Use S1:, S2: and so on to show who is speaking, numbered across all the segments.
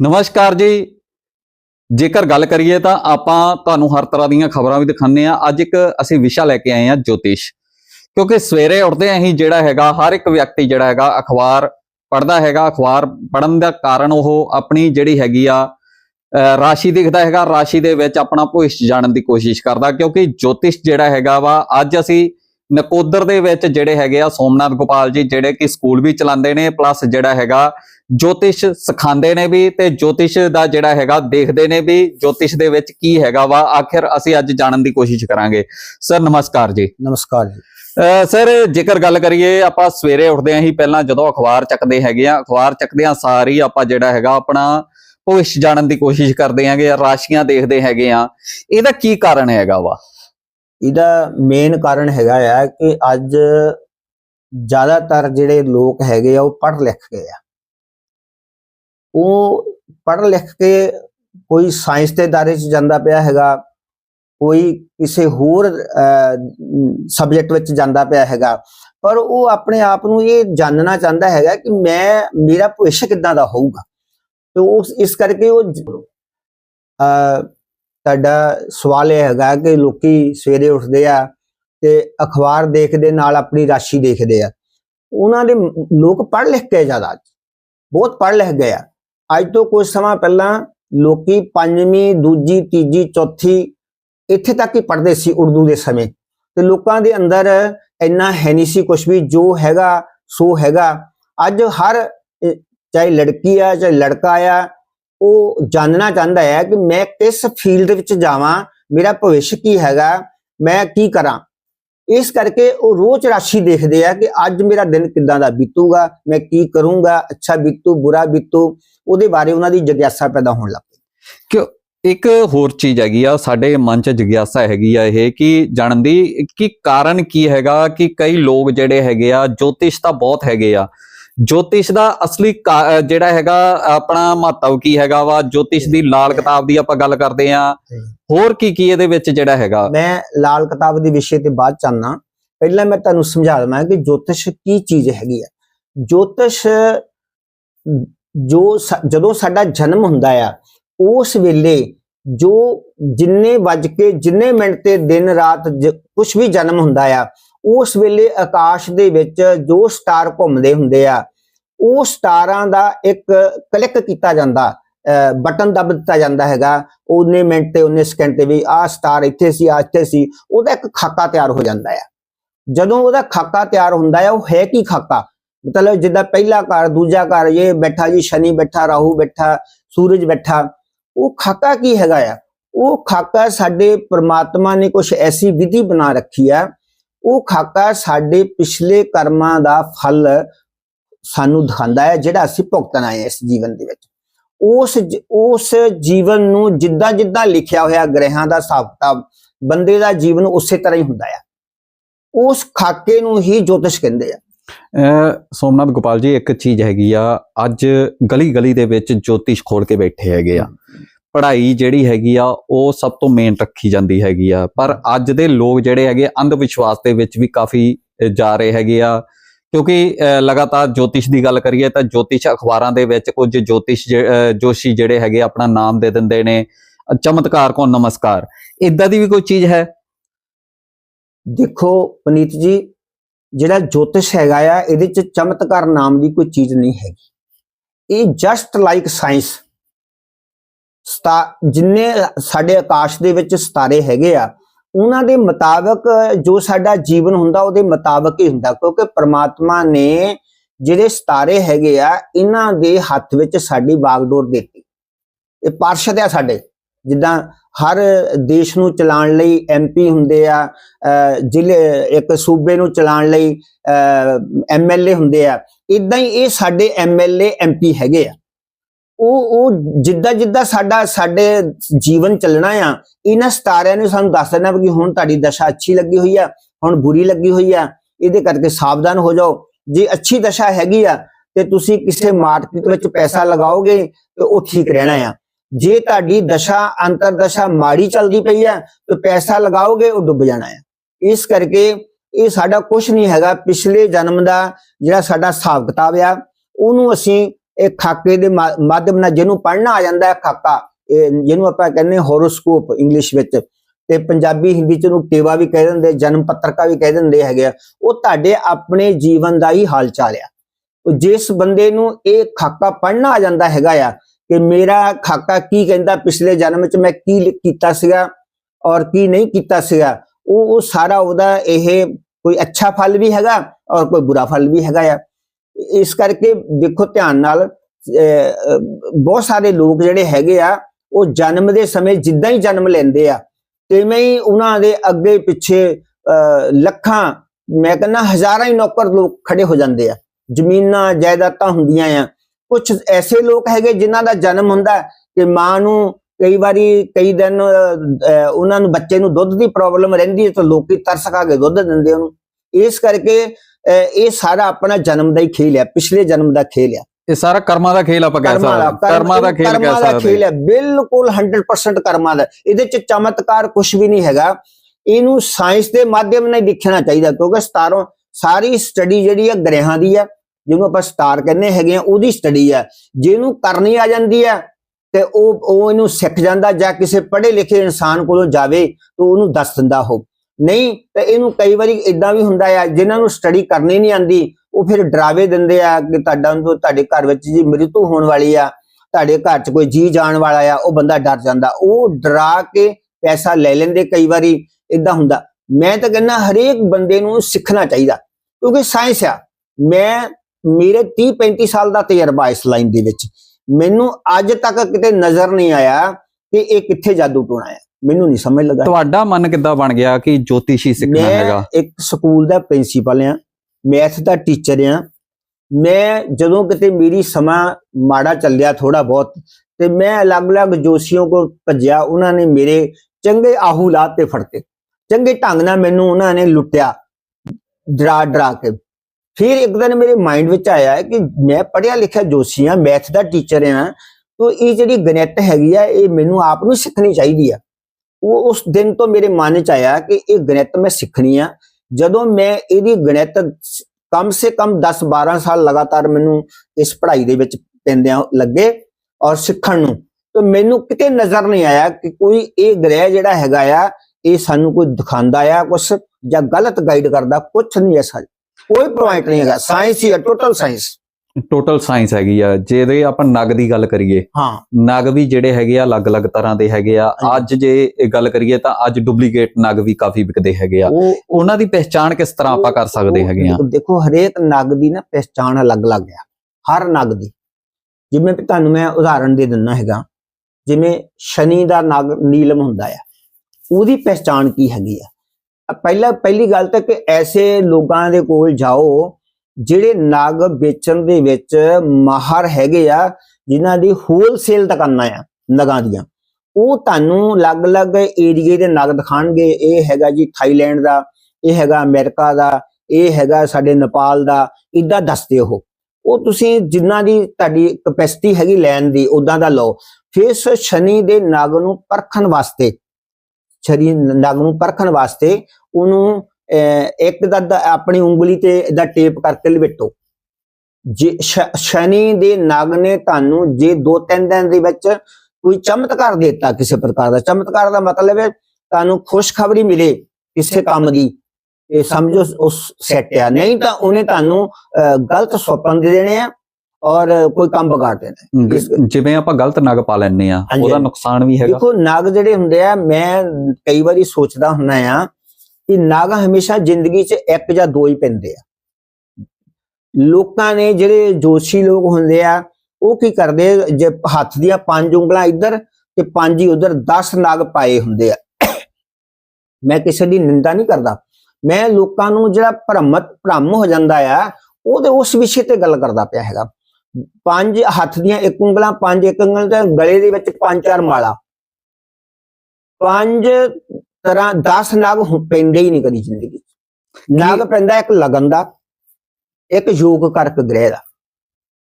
S1: ਨਮਸਕਾਰ ਜੀ। ਜੇਕਰ ਗੱਲ ਕਰੀਏ ਤਾਂ ਆਪਾਂ ਤੁਹਾਨੂੰ ਹਰ ਤਰ੍ਹਾਂ ਦੀਆਂ ਖਬਰਾਂ ਵੀ ਦਿਖਾਉਂਦੇ ਆ ਅੱਜ ਇੱਕ ਅਸੀਂ ਵਿਸ਼ਾ ਲੈ ਕੇ ਆਏ ਆ ਜੋਤਿਸ਼। ਕਿਉਂਕਿ ਸਵੇਰੇ ਉੱਠਦੇ ਆਂ ਹੀ ਜਿਹੜਾ ਹੈਗਾ, ਹਰ ਇੱਕ ਵਿਅਕਤੀ ਜਿਹੜਾ ਹੈਗਾ, ਅਖਬਾਰ ਪੜ੍ਹਦਾ ਹੈਗਾ। ਅਖਬਾਰ ਪੜਨ ਦਾ ਕਾਰਨ ਉਹ ਆਪਣੀ ਜਿਹੜੀ ਹੈਗੀ ਆ ਰਾਸ਼ੀ ਦਿਖਦਾ ਹੈਗਾ। ਰਾਸ਼ੀ ਦੇ ਵਿੱਚ ਆਪਣਾ ਭਵਿੱਖ ਜਾਣਨ ਦੀ ਕੋਸ਼ਿਸ਼ ਕਰਦਾ। ਕਿਉਂਕਿ ਜੋਤਿਸ਼ ਜਿਹੜਾ ਹੈਗਾ ਵਾ, ਅੱਜ ਅਸੀਂ ਨਕੋਦਰ ਦੇ ਵਿੱਚ ਜਿਹੜੇ ਹੈਗੇ ਆ ਸੋਮਨਾਥ ਗੋਪਾਲ ਜੀ ਜਿਹੜੇ ਕਿ ਸਕੂਲ ਵੀ ਚਲਾਉਂਦੇ ਨੇ ਪਲੱਸ ਜਿਹੜਾ ਹੈਗਾ ਜੋਤਿਸ਼ ਸਿਖਾਉਂਦੇ ਨੇ ਵੀ ਤੇ ਜੋਤਿਸ਼ ਦਾ ਜਿਹੜਾ ਹੈਗਾ ਦੇਖਦੇ ਨੇ ਵੀ ਜੋਤਿਸ਼ ਦੇ ਵਿੱਚ ਕੀ ਹੈਗਾ ਵਾ ਆਖਿਰ ਅਸੀਂ ਅੱਜ ਜਾਣਨ ਦੀ ਕੋਸ਼ਿਸ਼ ਕਰਾਂਗੇ। ਸਰ ਨਮਸਕਾਰ ਜੀ।
S2: ਨਮਸਕਾਰ ਜੀ।
S1: ਸਰ ਜੇਕਰ ਗੱਲ ਕਰੀਏ ਆਪਾਂ ਸਵੇਰੇ ਉੱਠਦੇ ਆਂ ਹੀ ਪਹਿਲਾਂ ਜਦੋਂ ਅਖਬਾਰ ਚੱਕਦੇ ਹੈਗੇ ਆ ਅਖਬਾਰ ਚੱਕਦੇ ਆਂ ਸਾਰੀ ਆਪਾਂ ਜਿਹੜਾ ਹੈਗਾ ਆਪਣਾ ਭਵਿੱਖ ਜਾਣਨ ਦੀ ਕੋਸ਼ਿਸ਼ ਕਰਦੇ ਆਂਗੇ ਰਾਸ਼ੀਆਂ ਦੇਖਦੇ ਹੈਗੇ ਆ। ਇਹਦਾ ਕੀ ਕਾਰਨ ਹੈਗਾ ਵਾ?
S2: ਇਹਦਾ ਮੇਨ ਕਾਰਨ ਹੈਗਾ ਆ ਕਿ ਅੱਜ ਜ਼ਿਆਦਾਤਰ ਜਿਹੜੇ ਲੋਕ ਹੈਗੇ ਆ ਉਹ ਪੜ੍ਹ ਲਿਖ ਗਏ ਆ। ਉਹ ਪੜ੍ਹ ਲਿਖ ਕੇ ਕੋਈ ਸਾਇੰਸ ਦੇ ਦਾਇਰੇ 'ਚ ਜਾਂਦਾ ਪਿਆ ਹੈਗਾ, ਕੋਈ ਕਿਸੇ ਹੋਰ ਸਬਜੈਕਟ ਵਿੱਚ ਜਾਂਦਾ ਪਿਆ ਹੈਗਾ, ਪਰ ਉਹ ਆਪਣੇ ਆਪ ਨੂੰ ਇਹ ਜਾਣਨਾ ਚਾਹੁੰਦਾ ਹੈਗਾ ਕਿ ਮੈਂ, ਮੇਰਾ ਭਵਿੱਖ ਕਿੱਦਾਂ ਦਾ ਹੋਊਗਾ। ਤੇ ਉਸ, ਇਸ ਕਰਕੇ ਉਹ ਅ ਤੁਹਾਡਾ ਸਵਾਲ ਇਹ ਹੈਗਾ ਕਿ ਲੋਕੀ ਸਵੇਰੇ ਉੱਠਦੇ ਆ ਤੇ ਅਖਬਾਰ ਦੇਖਦੇ, ਨਾਲ ਆਪਣੀ ਰਾਸ਼ੀ ਦੇਖਦੇ ਆ। ਉਹਨਾਂ ਦੇ ਲੋਕ ਪੜ੍ਹ ਲਿਖ ਕੇ ਜ਼ਿਆਦਾ ਬਹੁਤ ਪੜ੍ਹ ਲਿਖ ਗਏ ਆ। ਅੱਜ ਤੋਂ ਕੁਝ ਸਮਾਂ ਪਹਿਲਾਂ ਲੋਕੀ ਪੰਜਵੀਂ, ਦੂਜੀ, ਤੀਜੀ, ਚੌਥੀ ਇੱਥੇ ਤੱਕ ਹੀ ਪੜ੍ਹਦੇ ਸੀ ਉਰਦੂ ਦੇ ਸਮੇਂ। ਤੇ ਲੋਕਾਂ ਦੇ ਅੰਦਰ ਇੰਨਾ ਹੈ ਨਹੀਂ ਸੀ ਕੁਝ ਵੀ, ਜੋ ਹੈਗਾ, ਸੋ ਹੈਗਾ। ਅੱਜ ਹਰ ਚਾਹੇ ਲੜਕੀ ਆ, ਚਾਹੇ ਲੜਕਾ ਆ ਉਹ ਜਾਣਨਾ ਚਾਹੁੰਦਾ ਹੈ ਕਿ ਮੈਂ ਕਿਸ ਫੀਲਡ ਵਿੱਚ ਜਾਵਾਂ, ਮੇਰਾ ਭਵਿੱਖ ਕੀ ਹੈਗਾ, ਮੈਂ ਕੀ ਕਰਾਂ। ਇਸ ਕਰਕੇ ਉਹ ਰੋਜ਼ ਰਾਸ਼ੀ ਦੇਖਦੇ ਆ ਕਿ ਅੱਜ ਮੇਰਾ ਦਿਨ ਕਿੱਦਾਂ ਦਾ ਬੀਤੂਗਾ, ਮੈਂ ਕੀ ਕਰੂੰਗਾ, ਅੱਛਾ ਬੀਤੂ, ਬੁਰਾ ਬੀਤੂ, ਉਹਦੇ ਬਾਰੇ ਉਹਨਾਂ ਦੀ ਜਗਿਆਸਾ ਪੈਦਾ ਹੋਣ ਲੱਗ ਪਈ।
S1: ਕਿ ਇੱਕ ਹੋਰ ਚੀਜ਼ ਹੈਗੀ ਆ, ਸਾਡੇ ਮਨ 'ਚ ਜਿਗਿਆਸਾ ਹੈਗੀ ਆ ਇਹ ਕਿ ਜਾਣਨ ਦੀ ਕਿ ਕਾਰਨ ਕੀ ਹੈਗਾ, ਕਿ ਕਈ ਲੋਕ ਜਿਹੜੇ ਹੈਗੇ ਆ, ਜੋਤਿਸ਼ ਤਾਂ ਬਹੁਤ ਹੈਗੇ ਆ ਜੋਤਿਸ਼ ਦਾ ਅਸਲੀ ਜਿਹੜਾ ਹੈਗਾ, ਆਪਣਾ ਮਹੱਤਵ ਕੀ ਹੈਗਾ ਵਾ? ਜੋਤਿਸ਼ ਦੀ ਲਾਲ ਕਿਤਾਬ ਦੀ ਆਪਾਂ ਗੱਲ ਕਰਦੇ ਆ ਹੋਰ ਕੀ ਕੀ ਇਹਦੇ ਵਿੱਚ ਜਿਹੜਾ ਹੈਗਾ?
S2: ਮੈਂ ਲਾਲ ਕਿਤਾਬ ਦੇ ਵਿਸ਼ੇ ਤੇ ਬਾਅਦ ਚਾਹਨਾ ਪਹਿਲਾਂ ਮੈਂ ਤੁਹਾਨੂੰ ਸਮਝਾ ਦਵਾਂ ਕਿ ਜੋਤਿਸ਼ ਕੀ ਚੀਜ਼ ਹੈਗੀ ਆ। ਜੋਤਿਸ਼ ਜੋ ਜਦੋਂ ਸਾਡਾ ਜਨਮ ਹੁੰਦਾ ਆ, ਉਸ ਵੇਲੇ ਜੋ ਜਿੰਨੇ ਵੱਜ ਕੇ ਜਿੰਨੇ ਮਿੰਟ ਤੇ ਦਿਨ ਰਾਤ ਕੁਝ ਵੀ ਜਨਮ ਹੁੰਦਾ ਆ ਉਸ ਵੇਲੇ ਆਕਾਸ਼ ਦੇ ਵਿੱਚ ਜੋ ਸਟਾਰ ਘੁੰਮਦੇ ਹੁੰਦੇ ਆ, ਉਹ ਸਟਾਰਾਂ ਦਾ ਇੱਕ ਕਲਿੱਕ ਕੀਤਾ ਜਾਂਦਾ ਬਟਨ ਦਬ ਦਿੱਤਾ ਜਾਂਦਾ ਹੈਗਾ, ਉਹਨੇ ਮਿੰਟ ਤੇ, ਉਹਨੇ ਸਕਿੰਟ ਤੇ ਵੀ ਆਹ ਸਟਾਰ ਇੱਥੇ ਸੀ, ਆਹ ਇੱਥੇ ਸੀ, ਉਹਦਾ ਇੱਕ ਖਾਕਾ ਤਿਆਰ ਹੋ ਜਾਂਦਾ ਆ। ਜਦੋਂ ਉਹਦਾ ਖਾਕਾ ਤਿਆਰ ਹੁੰਦਾ ਆ, ਉਹ ਹੈ ਕੀ ਖਾਕਾ? ਮਤਲਬ ਜਿੱਦਾਂ ਪਹਿਲਾ ਘਰ, ਦੂਜਾ ਘਰ, ਇਹ ਬੈਠਾ ਜੀ, ਸ਼ਨੀ ਬੈਠਾ, ਰਾਹੂ ਬੈਠਾ, ਸੂਰਜ ਬੈਠਾ, ਉਹ ਖਾਕਾ ਕੀ ਹੈਗਾ ਆ? ਉਹ ਖਾਕਾ ਸਾਡੇ ਪ੍ਰਮਾਤਮਾ ਨੇ ਕੁਝ ਐਸੀ ਵਿਧੀ ਬਣਾ ਰੱਖੀ ਆ ਉਹ ਖਾਕਾ ਸਾਡੇ ਪਿਛਲੇ ਕਰਮਾਂ ਦਾ ਫਲ ਸਾਨੂੰ ਦਿਖਾਉਂਦਾ ਹੈ, ਜਿਹੜਾ ਅਸੀਂ ਭੁਗਤਣਾ ਹੈ ਇਸ ਜੀਵਨ ਦੇ ਵਿੱਚ। ਉਸ ਉਸ ਜੀਵਨ ਨੂੰ ਜਿੱਦਾਂ ਜਿੱਦਾਂ ਲਿਖਿਆ ਹੋਇਆ ਗ੍ਰਹਿਾਂ ਦਾ ਹਿਸਾਬ ਕਿਤਾਬ, ਬੰਦੇ ਦਾ ਜੀਵਨ ਉਸੇ ਤਰ੍ਹਾਂ ਹੀ ਹੁੰਦਾ ਆ। ਉਸ ਖਾਕੇ ਨੂੰ ਹੀ ਜੋਤਿਸ਼ ਕਹਿੰਦੇ ਆ।
S1: ਅਹ ਸੋਮਨਾਥ ਗੋਪਾਲ ਜੀ, ਇੱਕ ਚੀਜ਼ ਹੈਗੀ ਆ, ਅੱਜ ਗਲੀ ਗਲੀ ਦੇ ਵਿੱਚ ਜੋਤਿਸ਼ ਖੋਲ ਕੇ ਬੈਠੇ ਹੈਗੇ ਆ। ਪੜ੍ਹਾਈ ਜਿਹੜੀ ਹੈਗੀ ਆ, ਉਹ ਸਭ ਤੋਂ ਮੇਨ ਰੱਖੀ ਜਾਂਦੀ ਹੈਗੀ ਆ। ਪਰ ਅੱਜ ਦੇ ਲੋਕ ਜਿਹੜੇ ਹੈਗੇ ਅੰਧ ਵਿਸ਼ਵਾਸ ਦੇ ਵਿੱਚ ਵੀ ਕਾਫੀ ਜਾ ਰਹੇ ਹੈਗੇ ਆ। ਕਿਉਂਕਿ ਲਗਾਤਾਰ ਜੋਤਿਸ਼ ਦੀ ਗੱਲ ਕਰੀਏ ਤਾਂ ਜੋਤਿਸ਼ ਅਖਬਾਰਾਂ ਦੇ ਵਿੱਚ ਕੁਝ ਜੋਤਿਸ਼ ਜ- ਜੋਸ਼ੀ ਜਿਹੜੇ ਹੈਗੇ ਆਪਣਾ ਨਾਮ ਦੇ ਦਿੰਦੇ ਨੇ। ਚਮਤਕਾਰ ਕੋ ਨਮਸਕਾਰ। ਇਦਾਂ ਦੀ ਵੀ ਕੋਈ ਚੀਜ਼ ਹੈ?
S2: ਦੇਖੋ, ਪਨੀਤ ਜੀ, ਜਿਹੜਾ ਜੋਤਿਸ਼ ਹੈਗਾ ਆ, ਇਹਦੇ ਚ ਚਮਤਕਾਰ ਨਾਮ ਦੀ ਕੋਈ ਚੀਜ਼ ਨਹੀਂ ਹੈਗੀ। ਇਹ ਜਸਟ ਲਾਈਕ ਸਾਇੰਸ ਜਿੰਨੇ ਸਾਡੇ ਆਕਾਸ਼ ਦੇ ਵਿੱਚ ਸਿਤਾਰੇ ਹੈਗੇ ਆ, ਉਹਨਾਂ ਦੇ ਮੁਤਾਬਕ ਜੋ ਸਾਡਾ ਜੀਵਨ ਹੁੰਦਾ, ਉਹਦੇ ਮੁਤਾਬਕ ਹੀ ਹੁੰਦਾ, ਕਿਉਂਕਿ ਪ੍ਰਮਾਤਮਾ ਨੇ ਜਿਹੜੇ ਸਿਤਾਰੇ ਹੈਗੇ ਆ, ਇਹਨਾਂ ਦੇ ਹੱਥ ਵਿੱਚ ਸਾਡੀ ਬਾਗਡੋਰ ਦਿੱਤੀ। ਇਹ ਪਾਰਸ਼ਦ ਆ ਸਾਡੇ। ਜਿੱਦਾਂ ਹਰ ਦੇਸ਼ ਨੂੰ ਚਲਾਉਣ ਲਈ ਐਮਪੀ ਹੁੰਦੇ ਆ ਜ਼ਿਲ੍ਹੇ, ਇੱਕ ਸੂਬੇ ਨੂੰ ਚਲਾਉਣ ਲਈ ਐਮਐਲਏ ਹੁੰਦੇ ਆ ਇਦਾਂ ਹੀ ਇਹ ਸਾਡੇ ਐਮਐਲਏ ਐਮਪੀ ਹੈਗੇ ਆ। ਉਹ ਉਹ ਜਿੱਦਾਂ ਜਿੱਦਾਂ ਸਾਡਾ, ਸਾਡੇ ਜੀਵਨ ਚੱਲਣਾ ਆ, ਇਹਨਾਂ ਸਤਾਰਿਆਂ ਨੂੰ ਸਾਨੂੰ ਦੱਸ ਦੇਣਾ ਵੀ ਹੁਣ ਤੁਹਾਡੀ ਦਸ਼ਾ ਅੱਛੀ ਲੱਗੀ ਹੋਈ ਆ, ਹੁਣ ਬੁਰੀ ਲੱਗੀ ਹੋਈ ਆ, ਇਹਦੇ ਕਰਕੇ ਸਾਵਧਾਨ ਹੋ ਜਾਓ। ਜੇ ਅੱਛੀ ਦਸ਼ਾ ਹੈਗੀ ਆ, ਤੇ ਤੁਸੀਂ ਕਿਸੇ ਮਾਰਕੀਟ ਵਿੱਚ ਪੈਸਾ ਲਗਾਓਗੇ, ਤੇ ਉਹ ਠੀਕ ਰਹਿਣਾ ਆ। ਜੇ ਤੁਹਾਡੀ ਦਸ਼ਾ ਅੰਤਰ ਦਸ਼ਾ ਮਾੜੀ ਚੱਲਦੀ ਪਈ ਆ, ਤੇ ਪੈਸਾ ਲਗਾਓਗੇ, ਉਹ ਡੁੱਬ ਜਾਣਾ ਆ। ਇਸ ਕਰਕੇ ਇਹ ਸਾਡਾ ਕੁਝ ਨਹੀਂ ਹੈਗਾ। ਪਿਛਲੇ ਜਨਮ ਦਾ ਜਿਹੜਾ ਸਾਡਾ ਹਿਸਾਬ ਕਿਤਾਬ ਆ, ਉਹਨੂੰ ਅਸੀਂ ਇਹ ਖਾਕੇ ਦੇ ਮਾਧਿਅਮ ਨਾਲ ਜਿਹਨੂੰ ਪੜ੍ਹਨਾ ਆ ਜਾਂਦਾ ਹੈ ਖਾਕਾ, ਇਹ ਜਿਹਨੂੰ ਆਪਾਂ ਕਹਿੰਦੇ ਹੋਰੋਸਕੋਪ ਇੰਗਲਿਸ਼ ਵਿੱਚ, ਤੇ ਪੰਜਾਬੀ ਹਿੰਦੀ ਚ ਉਹਨੂੰ ਟੇਵਾ ਵੀ ਕਹਿ ਦਿੰਦੇ, ਜਨਮ ਪੱਤਰਕਾ ਵੀ ਕਹਿ ਦਿੰਦੇ ਹੈਗੇ ਆ। ਉਹ ਤੁਹਾਡੇ ਆਪਣੇ ਜੀਵਨ ਦਾ ਹੀ ਹਾਲ ਚਾਲ ਆ। ਜਿਸ ਬੰਦੇ ਨੂੰ ਇਹ ਖਾਕਾ ਪੜ੍ਹਨਾ ਆ ਜਾਂਦਾ ਹੈਗਾ ਆ ਕਿ ਮੇਰਾ ਖਾਕਾ ਕੀ ਕਹਿੰਦਾ, ਪਿਛਲੇ ਜਨਮ ਚ ਮੈਂ ਕੀ ਕੀਤਾ ਸੀਗਾ ਔਰ ਕੀ ਨਹੀਂ ਕੀਤਾ ਸੀਗਾ, ਉਹ ਉਹ ਸਾਰਾ ਉਹਦਾ ਇਹ ਕੋਈ ਅੱਛਾ ਫਲ ਵੀ ਹੈਗਾ ਔਰ ਕੋਈ ਬੁਰਾ ਫਲ ਵੀ ਹੈਗਾ ਆ। ਇਸ ਕਰਕੇ ਦੇਖੋ ਧਿਆਨ ਨਾਲ ਅਹ, ਬਹੁਤ ਸਾਰੇ ਲੋਕ ਜਿਹੜੇ ਹੈਗੇ ਆ ਉਹ ਜਨਮ ਦੇ ਸਮੇਂ ਜਿੱਦਾਂ ਹੀ ਜਨਮ ਲੈਂਦੇ ਆ ਤਿਵੇਂ ਹੀ ਉਹਨਾਂ ਦੇ ਅੱਗੇ ਪਿੱਛੇ ਅਹ, ਲੱਖਾਂ ਮੈਂ ਕਹਿੰਦਾ ਹਜ਼ਾਰਾਂ ਹੀ ਨੌਕਰ ਲੋਕ ਖੜੇ ਹੋ ਜਾਂਦੇ ਆ ਜ਼ਮੀਨਾਂ ਜਾਇਦਾਦਾਂ ਹੁੰਦੀਆਂ ਆ। ਕੁਝ ਐਸੇ ਲੋਕ ਹੈਗੇ ਜਿਨ੍ਹਾਂ ਦਾ ਜਨਮ ਹੁੰਦਾ ਕਿ ਮਾਂ ਨੂੰ ਕਈ ਵਾਰੀ ਕਈ ਦਿਨ ਅਹ, ਉਹਨਾਂ ਨੂੰ ਬੱਚੇ ਨੂੰ ਦੁੱਧ ਦੀ ਪ੍ਰੋਬਲਮ ਰਹਿੰਦੀ ਹੈ ਤਾਂ ਲੋਕੀ ਤਰਸ ਖਾ ਕੇ ਦੁੱਧ ਦਿੰਦੇ ਉਹਨੂੰ। ਇਸ ਕਰਕੇ ਇਹ ਸਾਰਾ ਆਪਣਾ ਜਨਮ ਦਾ ਹੀ ਖੇਲ ਹੈ ਪਿਛਲੇ ਜਨਮ ਦਾ ਖੇਲ ਹੈ
S1: ਇਹ ਸਾਰਾ ਕਰਮਾਂ ਦਾ ਖੇਲ ਆਪਾਂ ਕਹਿ ਸਕਦੇ ਹਾਂ। ਕਰਮਾਂ ਦਾ ਖੇਲ ਕਹਿ ਸਕਦੇ
S2: ਖੇਲ
S1: ਹਾਂ।
S2: ਹੈ ਬਿਲਕੁਲ 100% ਕਰਮਾਂ ਦਾ। ਇਹਦੇ ਚ ਚਮਤਕਾਰ ਕੁਝ ਵੀ ਨਹੀਂ ਹੈਗਾ। ਇਹਨੂੰ ਸਾਇੰਸ ਦੇ ਮਾਧਿਅਮ ਨਾਲ ਹੀ ਦੇਖਣਾ ਚਾਹੀਦਾ ਕਿਉਂਕਿ ਸਤਾਰੋਂ ਸਾਰੀ ਸਟੱਡੀ ਜਿਹੜੀ ਹੈ ਗ੍ਰਹਿਾਂ ਦੀ ਹੈ ਜਿਹਨੂੰ ਆਪਾਂ ਸਟਾਰ ਕਹਿੰਦੇ ਹੈਗੇ ਆ ਉਹਦੀ ਸਟੱਡੀ ਹੈ ਜਿਹਨੂੰ ਕਰਨੀ ਆ ਜਾਂਦੀ ਹੈ ਤੇ ਉਹ ਉਹ ਇਹਨੂੰ ਸਿੱਖ ਜਾਂਦਾ ਜਾਂ ਕਿਸੇ ਪੜ੍ਹੇ ਲਿਖੇ ਇਨਸਾਨ ਕੋਲੋਂ ਜਾਵੇ ਤਾਂ ਉਹਨੂੰ ਦੱਸ ਦਿੰਦਾ ਉਹ। ਨਹੀਂ, ਤੇ ਇਹਨੂੰ ਕਈ ਵਾਰੀ ਇਦਾਂ ਵੀ ਹੁੰਦਾ ਆ, ਜਿਨ੍ਹਾਂ ਨੂੰ ਸਟੱਡੀ ਕਰਨੀ ਨਹੀਂ ਆਂਦੀ ਉਹ ਫਿਰ ਡਰਾਵੇ ਦਿੰਦੇ ਆ ਕਿ ਤੁਹਾਡਾ ਤੁਹਾਡੇ ਘਰ ਵਿੱਚ ਜੀ ਮ੍ਰਿਤੂ ਹੋਣ ਵਾਲੀ ਆ, ਤੁਹਾਡੇ ਘਰ 'ਚ ਕੋਈ ਜੀ ਜਾਣ ਵਾਲਾ ਆ, ਉਹ ਬੰਦਾ ਡਰ ਜਾਂਦਾ। ਉਹ ਡਰਾ ਕੇ ਪੈਸਾ ਲੈ ਲੈਂਦੇ ਕਈ ਵਾਰੀ ਇਦਾਂ ਹੁੰਦਾ। ਮੈਂ ਤਾਂ ਕਹਿੰਦਾ ਹਰੇਕ ਬੰਦੇ ਨੂੰ ਸਿੱਖਣਾ ਚਾਹੀਦਾ, ਕਿਉਂਕਿ ਸਾਇੰਸ ਆ। ਮੈਂ, ਮੇਰੇ 30 35 ਸਾਲ ਦਾ ਤਜਰਬਾ ਇਸ ਲਾਈਨ ਦੇ ਵਿੱਚ। ਮੈਨੂੰ ਅੱਜ ਤੱਕ ਕਿਤੇ ਨਜ਼ਰ ਨਹੀਂ ਆਇਆ ਕਿ ਇਹ ਕਿੱਥੇ ਜਾਦੂ ਟੋਣਾ ਹੈ ਮੈਨੂੰ ਨਹੀਂ ਸਮਝ ਲੱਗਾ।
S1: ਤੁਹਾਡਾ ਮਨ ਕਿੱਦਾਂ ਬਣ ਗਿਆ ਕਿ ਜੋਤਿਸ਼ੀ ਸਿੱਖਣਾ
S2: ਮੈਂ
S1: ਹੈਗਾ?
S2: ਇੱਕ ਸਕੂਲ ਦਾ ਪ੍ਰਿੰਸੀਪਲ ਆ ਮੈਥ ਦਾ ਟੀਚਰ ਆ ਮੈਂ ਜਦੋਂ ਕਿਤੇ ਮੇਰੀ ਸਮਾਂ ਮਾੜਾ ਚੱਲਿਆ ਥੋੜਾ ਬਹੁਤ ਤੇ ਮੈਂ ਅਲੱਗ-ਅਲੱਗ ਜੋਸ਼ੀਆਂ ਕੋ ਭੱਜਿਆ ਉਹਨਾਂ ਨੇ ਮੇਰੇ ਚੰਗੇ ਆਹੂ ਲਾਤ ਤੇ ਫੜਕੇ ਚੰਗੇ ਢੰਗ ਨਾਲ ਮੈਨੂੰ ਉਹਨਾਂ ਨੇ ਲੁੱਟਿਆ ਡਰਾ ਡਰਾ ਕੇ। ਫਿਰ ਇੱਕ ਦਿਨ ਮੇਰੇ ਮਾਈਂਡ ਵਿੱਚ ਆਇਆ ਕਿ ਮੈਂ ਪੜ੍ਹਿਆ ਲਿਖਿਆ ਜੋਸ਼ੀ ਆ ਮੈਥ ਦਾ ਟੀਚਰ ਆ ਤੋ ਇਹ ਜਿਹੜੀ ਗਣਿਤ ਹੈਗੀ ਆ ਇਹ ਮੈਨੂੰ ਆਪ ਨੂੰ ਸਿੱਖਣੀ ਚਾਹੀਦੀ ਆ। ਉਹ ਉਸ ਦਿਨ ਤੋਂ ਮੇਰੇ ਮਨ ਚ ਆਇਆ ਕਿ ਇਹ ਗਣਿਤ ਮੈਂ ਸਿੱਖਣੀ ਆ। ਜਦੋਂ ਮੈਂ ਇਹਦੀ ਗਣਿਤ ਕਮ ਸੇ ਕਮ 10 12 ਸਾਲ ਲਗਾਤਾਰ ਮੈਨੂੰ ਇਸ ਪੜ੍ਹਾਈ ਦੇ ਵਿੱਚ ਪੈਂਦਿਆਂ ਲੱਗੇ ਔਰ ਸਿੱਖਣ ਨੂੰ। ਤੇ ਮੈਨੂੰ ਕਿਤੇ ਨਜ਼ਰ ਨਹੀਂ ਆਇਆ ਕਿ ਕੋਈ ਇਹ ਗ੍ਰਹਿ ਜਿਹੜਾ ਹੈਗਾ ਆ ਇਹ ਸਾਨੂੰ ਕੋਈ ਦਿਖਾਉਂਦਾ ਆ ਕੁਛ ਜਾਂ ਗਲਤ ਗਾਈਡ ਕਰਦਾ ਕੁਛ ਨਹੀਂ ਐਸਾ ਕੋਈ ਪੁਆਇੰਟ ਨਹੀਂ ਹੈਗਾ। ਸਾਇੰਸ ਹੀ ਹੈ ਟੋਟਲ ਸਾਇੰਸ
S1: ਟੋਟਲ ਸਾਇੰਸ ਹੈਗੀ ਆ। ਜਿਹਦੇ ਆਪਾਂ ਨਗ ਦੀ ਗੱਲ ਕਰੀਏ
S2: ਹਾਂ।
S1: ਨਗ ਵੀ ਜਿਹੜੇ ਹੈਗੇ ਆ ਅਲੱਗ-ਅਲੱਗ ਤਰ੍ਹਾਂ ਦੇ ਹੈਗੇ ਆ। ਅੱਜ ਜੇ ਇਹ ਗੱਲ ਕਰੀਏ ਤਾਂ ਅੱਜ ਡੁਪਲੀਕੇਟ ਨਗ ਵੀ ਕਾਫੀ ਵਿਕਦੇ ਹੈਗੇ ਆ।
S2: ਉਹ
S1: ਉਹਨਾਂ ਦੀ ਪਹਿਚਾਣ ਕਿਸ ਤਰ੍ਹਾਂ ਆਪਾਂ ਕਰ ਸਕਦੇ ਹੈਗੇ ਆ?
S2: ਦੇਖੋ- ਹਰੇਕ ਨਗ ਦੀ ਨਾ ਪਹਿਚਾਣ ਅਲੱਗ-ਅਲੱਗ ਆ। ਹਰ ਨਗ ਦੀ। ਜਿਵੇਂ ਤੁਹਾਨੂੰ ਮੈਂ ਉਦਾਹਰਣ ਦੇ ਦਿੰਦਾ ਹੈਗਾ ਜਿਵੇਂ ਸ਼ਨੀ ਦਾ ਨਗ ਨੀਲਮ ਹੁੰਦਾ ਆ ਉਹਦੀ ਪਹਿਚਾਣ ਕੀ ਹੈਗੀ ਆ? ਪਹਿਲਾ ਪਹਿਲੀ ਗੱਲ ਤਾਂ ਕਿ ਐਸੇ ਲੋਕਾਂ ਦੇ ਕੋਲ ਜਾਓ ਜਿਹੜੇ ਨਗ ਵੇਚਣ ਦੇ ਵਿੱਚ ਮਾਹਰ ਹੈਗੇ ਆ, ਜਿਨ੍ਹਾਂ ਦੀ ਹੋਲਸੇਲ ਦੁਕਾਨਾਂ ਆ, ਨਗਾਂ ਦੀਆਂ। ਉਹ ਤੁਹਾਨੂੰ ਅਲੱਗ-ਅਲੱਗ ਏਰੀਏ ਦੇ ਨਗ ਦਿਖਾਣਗੇ। ਇਹ ਹੈਗਾ ਜੀ ਥਾਈਲੈਂਡ ਦਾ, ਇਹ ਹੈਗਾ ਅਮਰੀਕਾ ਦਾ, ਇਹ ਹੈਗਾ ਸਾਡੇ ਨੇਪਾਲ ਦਾ ਇਦਾਂ ਦੱਸਦੇ ਉਹ ਉਹ ਤੁਸੀਂ ਜਿੰਨਾ ਦੀ ਤੁਹਾਡੀ ਕਪੈਸਿਟੀ ਹੈਗੀ ਲੈਣ ਦੀ ਉਦਾਂ ਦਾ ਲਓ। ਫਿਰ ਸ਼ਨੀ ਦੇ ਨਗ ਨੂੰ ਪਰਖਣ ਵਾਸਤੇ, ਸ਼ਨੀ ਨਗ ਨੂੰ ਪਰਖਣ ਵਾਸਤੇ ਉਹਨੂੰ ਇੱਕ ਦਾ ਆਪਣੀ ਉਂਗਲੀ ਤੇ ਦਾ ਟੇਪ ਕਰਕੇ ਲਪੇਟੋ। ਜੇ ਸ਼ਨੀ ਦੇ ਨਗ ਨੇ ਤੁਹਾਨੂੰ ਜੇ ਦੋ ਤਿੰਨ ਦਿਨ ਦੇ ਵਿੱਚ ਕੋਈ ਚਮਤਕਾਰ ਦਿੱਤਾ ਕਿਸੇ ਪ੍ਰਕਾਰ ਦਾ। ਚਮਤਕਾਰ ਦਾ ਮਤਲਬ ਹੈ ਤੁਹਾਨੂੰ ਖੁਸ਼ਖਬਰੀ ਮਿਲੇ ਕਿਸੇ ਕੰਮ ਦੀ ਇਹ ਸਮਝੋ ਉਸ ਸੈੱਟ ਆ। ਨਹੀਂ ਤਾਂ ਉਹਨੇ ਤੁਹਾਨੂੰ ਗਲਤ ਸੁਪਨ ਦੇ ਦੇਣੇ ਆ ਔਰ ਕੋਈ ਕੰਮ ਵਿਗਾੜ ਦੇਣਾ
S1: ਜਿਵੇਂ ਆਪਾਂ ਗਲਤ ਨਗ ਪਾ ਲੈਂਦੇ ਆ। ਉਹਦਾ ਨੁਕਸਾਨ ਵੀ ਹੈਗਾ।
S2: ਦੇਖੋ ਨਾਗ ਜਿਹੜੇ ਹੁੰਦੇ ਆ ਮੈਂ ਕਈ ਵਾਰੀ ਸੋਚਦਾ ਹੁੰਦਾ ਆ ਕਿ ਨਾਗ ਹਮੇਸ਼ਾ ਜ਼ਿੰਦਗੀ 'ਚ ਇੱਕ ਜਾਂ ਦੋ ਹੀ ਪੈਂਦੇ ਆ। ਲੋਕਾਂ ਨੇ ਜਿਹੜੇ ਜੋਸ਼ੀ ਲੋਕ ਹੁੰਦੇ ਆ, ਉਹ ਕੀ ਕਰਦੇ ਜੇ ਹੱਥ ਦੀਆਂ ਪੰਜ ਉਂਗਲਾਂ ਇੱਧਰ ਤੇ ਪੰਜ ਹੀ ਉਧਰ 10 ਨਾਗ ਪਾਏ ਹੁੰਦੇ ਆ। ਮੈਂ ਕਿਸੇ ਦੀ ਨਿੰਦਾ ਨਹੀਂ ਕਰਦਾ। ਮੈਂ ਲੋਕਾਂ ਨੂੰ ਜਿਹੜਾ ਭ੍ਰਮਤ ਭ੍ਰਮ ਹੋ ਜਾਂਦਾ ਆ ਉਹਦੇ ਉਸ ਵਿਸ਼ੇ ਤੇ ਗੱਲ ਕਰਦਾ ਪਿਆ ਹੈਗਾ। ਪੰਜ ਹੱਥ ਦੀਆਂ ਇੱਕ ਉਂਗਲਾਂ, ਪੰਜ ਇੱਕ ਉਂਗਲ ਤੇ ਗਲੇ ਦੇ ਵਿੱਚ ਪੰਜ ਚਾਰ ਮਾਲਾ। ਪੰਜ ਤਰ੍ਹਾਂ 10 ਨਾਗ ਪੈਂਦੇ ਹੀ ਨਹੀਂ ਕਦੀ ਜ਼ਿੰਦਗੀ 'ਚ। ਨਾਗ ਪੈਂਦਾ ਇੱਕ ਲਗਨ ਦਾ ਇੱਕ ਯੋਗ ਕਰਕ ਗ੍ਰਹਿ ਦਾ।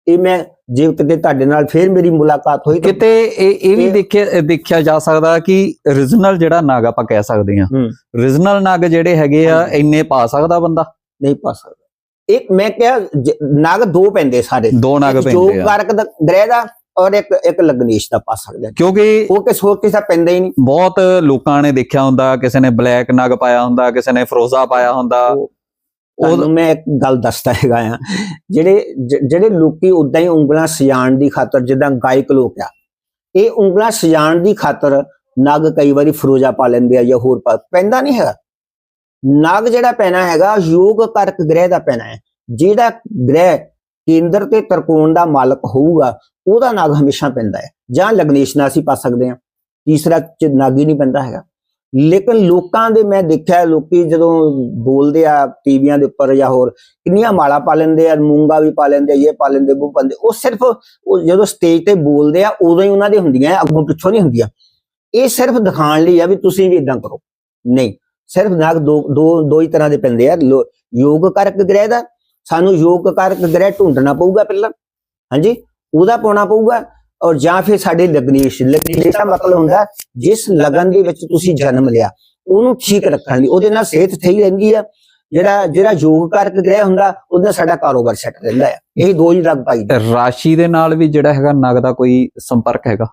S2: ਇਹ ਮੈਂ ਜੇ ਕਿਤੇ ਤੁਹਾਡੇ ਨਾਲ ਫੇਰ ਮੇਰੀ ਮੁਲਾਕਾਤ ਹੋਈ
S1: ਕਿਤੇ ਇਹ ਇਹ ਵੀ ਦੇਖਿਆ ਦੇਖਿਆ ਜਾ ਸਕਦਾ ਕਿ origignal ਜਿਹੜਾ ਨਗ ਆਪਾਂ ਕਹਿ ਸਕਦੇ ਹਾਂ।
S2: ਹੂੰ।
S1: origignal ਨਗ ਜਿਹੜੇ ਹੈਗੇ ਆ। ਇੰਨੇ ਪਾ ਸਕਦਾ ਬੰਦਾ?
S2: ਨਹੀਂ ਪਾ ਸਕਦਾ। ਇੱਕ ਮੈਂ ਕਿਹਾ ਨਗ ਦੋ ਪੈਂਦੇ ਸਾਰੇ।
S1: ਦੋ ਨਗ ਪੈਂਦੇ ਆ।
S2: ਕਾਰਕ ਦਾ ਗ੍ਰਹਿ ਦਾ ਔਰ ਇੱਕ ਇੱਕ ਲਗਨੇਸ਼ ਦਾ ਪਾ ਸਕਦੇ।
S1: ਕਿਉਂਕਿ
S2: ਉਹ ਕਿਸ ਹੋਰ ਕਿਸੇ ਦਾ ਪੈਂਦਾ ਹੀ ਨਹੀਂ।
S1: ਬਹੁਤ ਲੋਕਾਂ ਨੇ ਦੇਖਿਆ ਹੁੰਦਾ ਕਿਸੇ ਨੇ ਬਲੈਕ ਨਗ ਪਾਇਆ ਹੁੰਦਾ ਕਿਸੇ ਨੇ ਫਰੋਜ਼ਾ ਪਾਇਆ ਹੁੰਦਾ।
S2: ਉਹ- ਮੈਂ ਇੱਕ ਗੱਲ ਦੱਸਦਾ ਹੈਗਾ ਆ। ਜਿਹੜੇ ਜਿਹੜੇ ਲੋਕੀ ਉਦਾਂ ਹੀ ਉਂਗਲਾਂ ਸਜਾਣ ਦੀ ਖਾਤਰ ਜਿੱਦਾਂ ਗਾਇਕ ਲੋਕ ਆ ਇਹ ਉਂਗਲਾਂ ਸਜਾਣ ਦੀ ਖਾਤਰ ਨਗ ਕਈ ਵਾਰੀ ਫਰੋਜਾ ਪਾ ਲੈਂਦੇ ਆ ਜਾਂ ਹੋਰ ਪਾ ਪੈਂਦਾ ਨਹੀਂ ਹੈਗਾ। ਨਗ ਜਿਹੜਾ ਪੈਣਾ ਹੈਗਾ ਯੋਗ ਕਰਕ ਗ੍ਰਹਿ ਦਾ ਪੈਣਾ ਹੈ। ਜਿਹੜਾ ਗ੍ਰਹਿ ਕੇਂਦਰ ਤੇ ਤਰਕੋਣ ਦਾ ਮਾਲਕ ਹੋਊਗਾ, ਉਹਦਾ ਨਾਗ ਹਮੇਸ਼ਾ ਪੈਂਦਾ ਹੈ। ਜਾਂ ਲਗਨੇਸ਼ ਨਾਲ ਅਸੀਂ ਪਾ ਸਕਦੇ ਹਾਂ, ਤੀਸਰਾ ਚ ਨਗ ਹੀ ਨਹੀਂ ਪੈਂਦਾ ਹੈਗਾ। ਲੇਕਿਨ ਲੋਕਾਂ ਦੇ ਮੈਂ ਦੇਖਿਆ, ਲੋਕੀ ਜਦੋਂ ਬੋਲਦੇ ਆ ਟੀਵੀਆਂ ਦੇ ਉੱਪਰ ਜਾਂ ਹੋਰ, ਕਿੰਨੀਆਂ ਮਾਲਾ ਪਾ ਲੈਂਦੇ ਆ, ਮੂੰਗਾ ਵੀ ਪਾ ਲੈਂਦੇ ਆ, ਇਹ ਪਾ ਲੈਂਦੇ, ਉਹ ਪਾਉਂਦੇ ਉਹ ਸਿਰਫ ਉਹ ਜਦੋਂ ਸਟੇਜ ਤੇ ਬੋਲਦੇ ਆ, ਉਦੋਂ ਹੀ ਉਹਨਾਂ ਦੇ ਹੁੰਦੀਆਂ, ਅੱਗੋਂ ਪਿੱਛੋਂ ਨਹੀਂ ਹੁੰਦੀਆਂ। ਇਹ ਸਿਰਫ ਦਿਖਾਉਣ ਲਈ ਆ ਵੀ ਤੁਸੀਂ ਵੀ ਇਦਾਂ ਕਰੋ। ਨਹੀਂ, ਸਿਰਫ ਨਾਗ ਦੋ ਦੋ ਦੋ ਹੀ ਤਰ੍ਹਾਂ ਦੇ ਪੈਂਦੇ ਆ। ਲੋ- ਯੋਗ ਕਰਕ ਗ੍ਰਹਿ ਦਾ ਸਾਨੂੰ ਯੋਗ ਕਰਕ ਗ੍ਰਹਿ ਢੂੰਡਣਾ ਪਊਗਾ ਪਹਿਲਾਂ ਹਾਂਜੀ ਉਹਦਾ ਪਾਉਣਾ ਪਊਗਾ ਔਰ ਜਾਂ ਫਿਰ ਸਾਡੇ ਲਗਨੇਸ਼ ਲਗਨੇਸ਼ ਦਾ ਮਤਲਬ ਹੁੰਦਾ ਜਿਸ ਲਗਨ ਦੇ ਵਿੱਚ ਤੁਸੀਂ ਜਨਮ ਲਿਆ ਉਹਨੂੰ ਠੀਕ ਰੱਖਣ ਲਈ ਉਹਦੇ ਨਾਲ ਸਿਹਤ ਸਹੀ ਰਹਿੰਦੀ ਆ ਜਿਹੜਾ ਜਿਹੜਾ ਯੋਗ ਕਰਕ ਗ੍ਰਹਿ ਹੁੰਦਾ ਉਹਦੇ ਨਾਲ ਸਾਡਾ ਕਾਰੋਬਾਰ ਸੈੱਟ ਰਹਿੰਦਾ ਆ ਇਹ ਦੋ ਹੀ ਰਗ ਪਾਈ।
S1: ਰਾਸ਼ੀ ਦੇ ਨਾਲ ਵੀ ਜਿਹੜਾ ਹੈਗਾ ਨਗ ਦਾ ਕੋਈ ਸੰਪਰਕ ਹੈਗਾ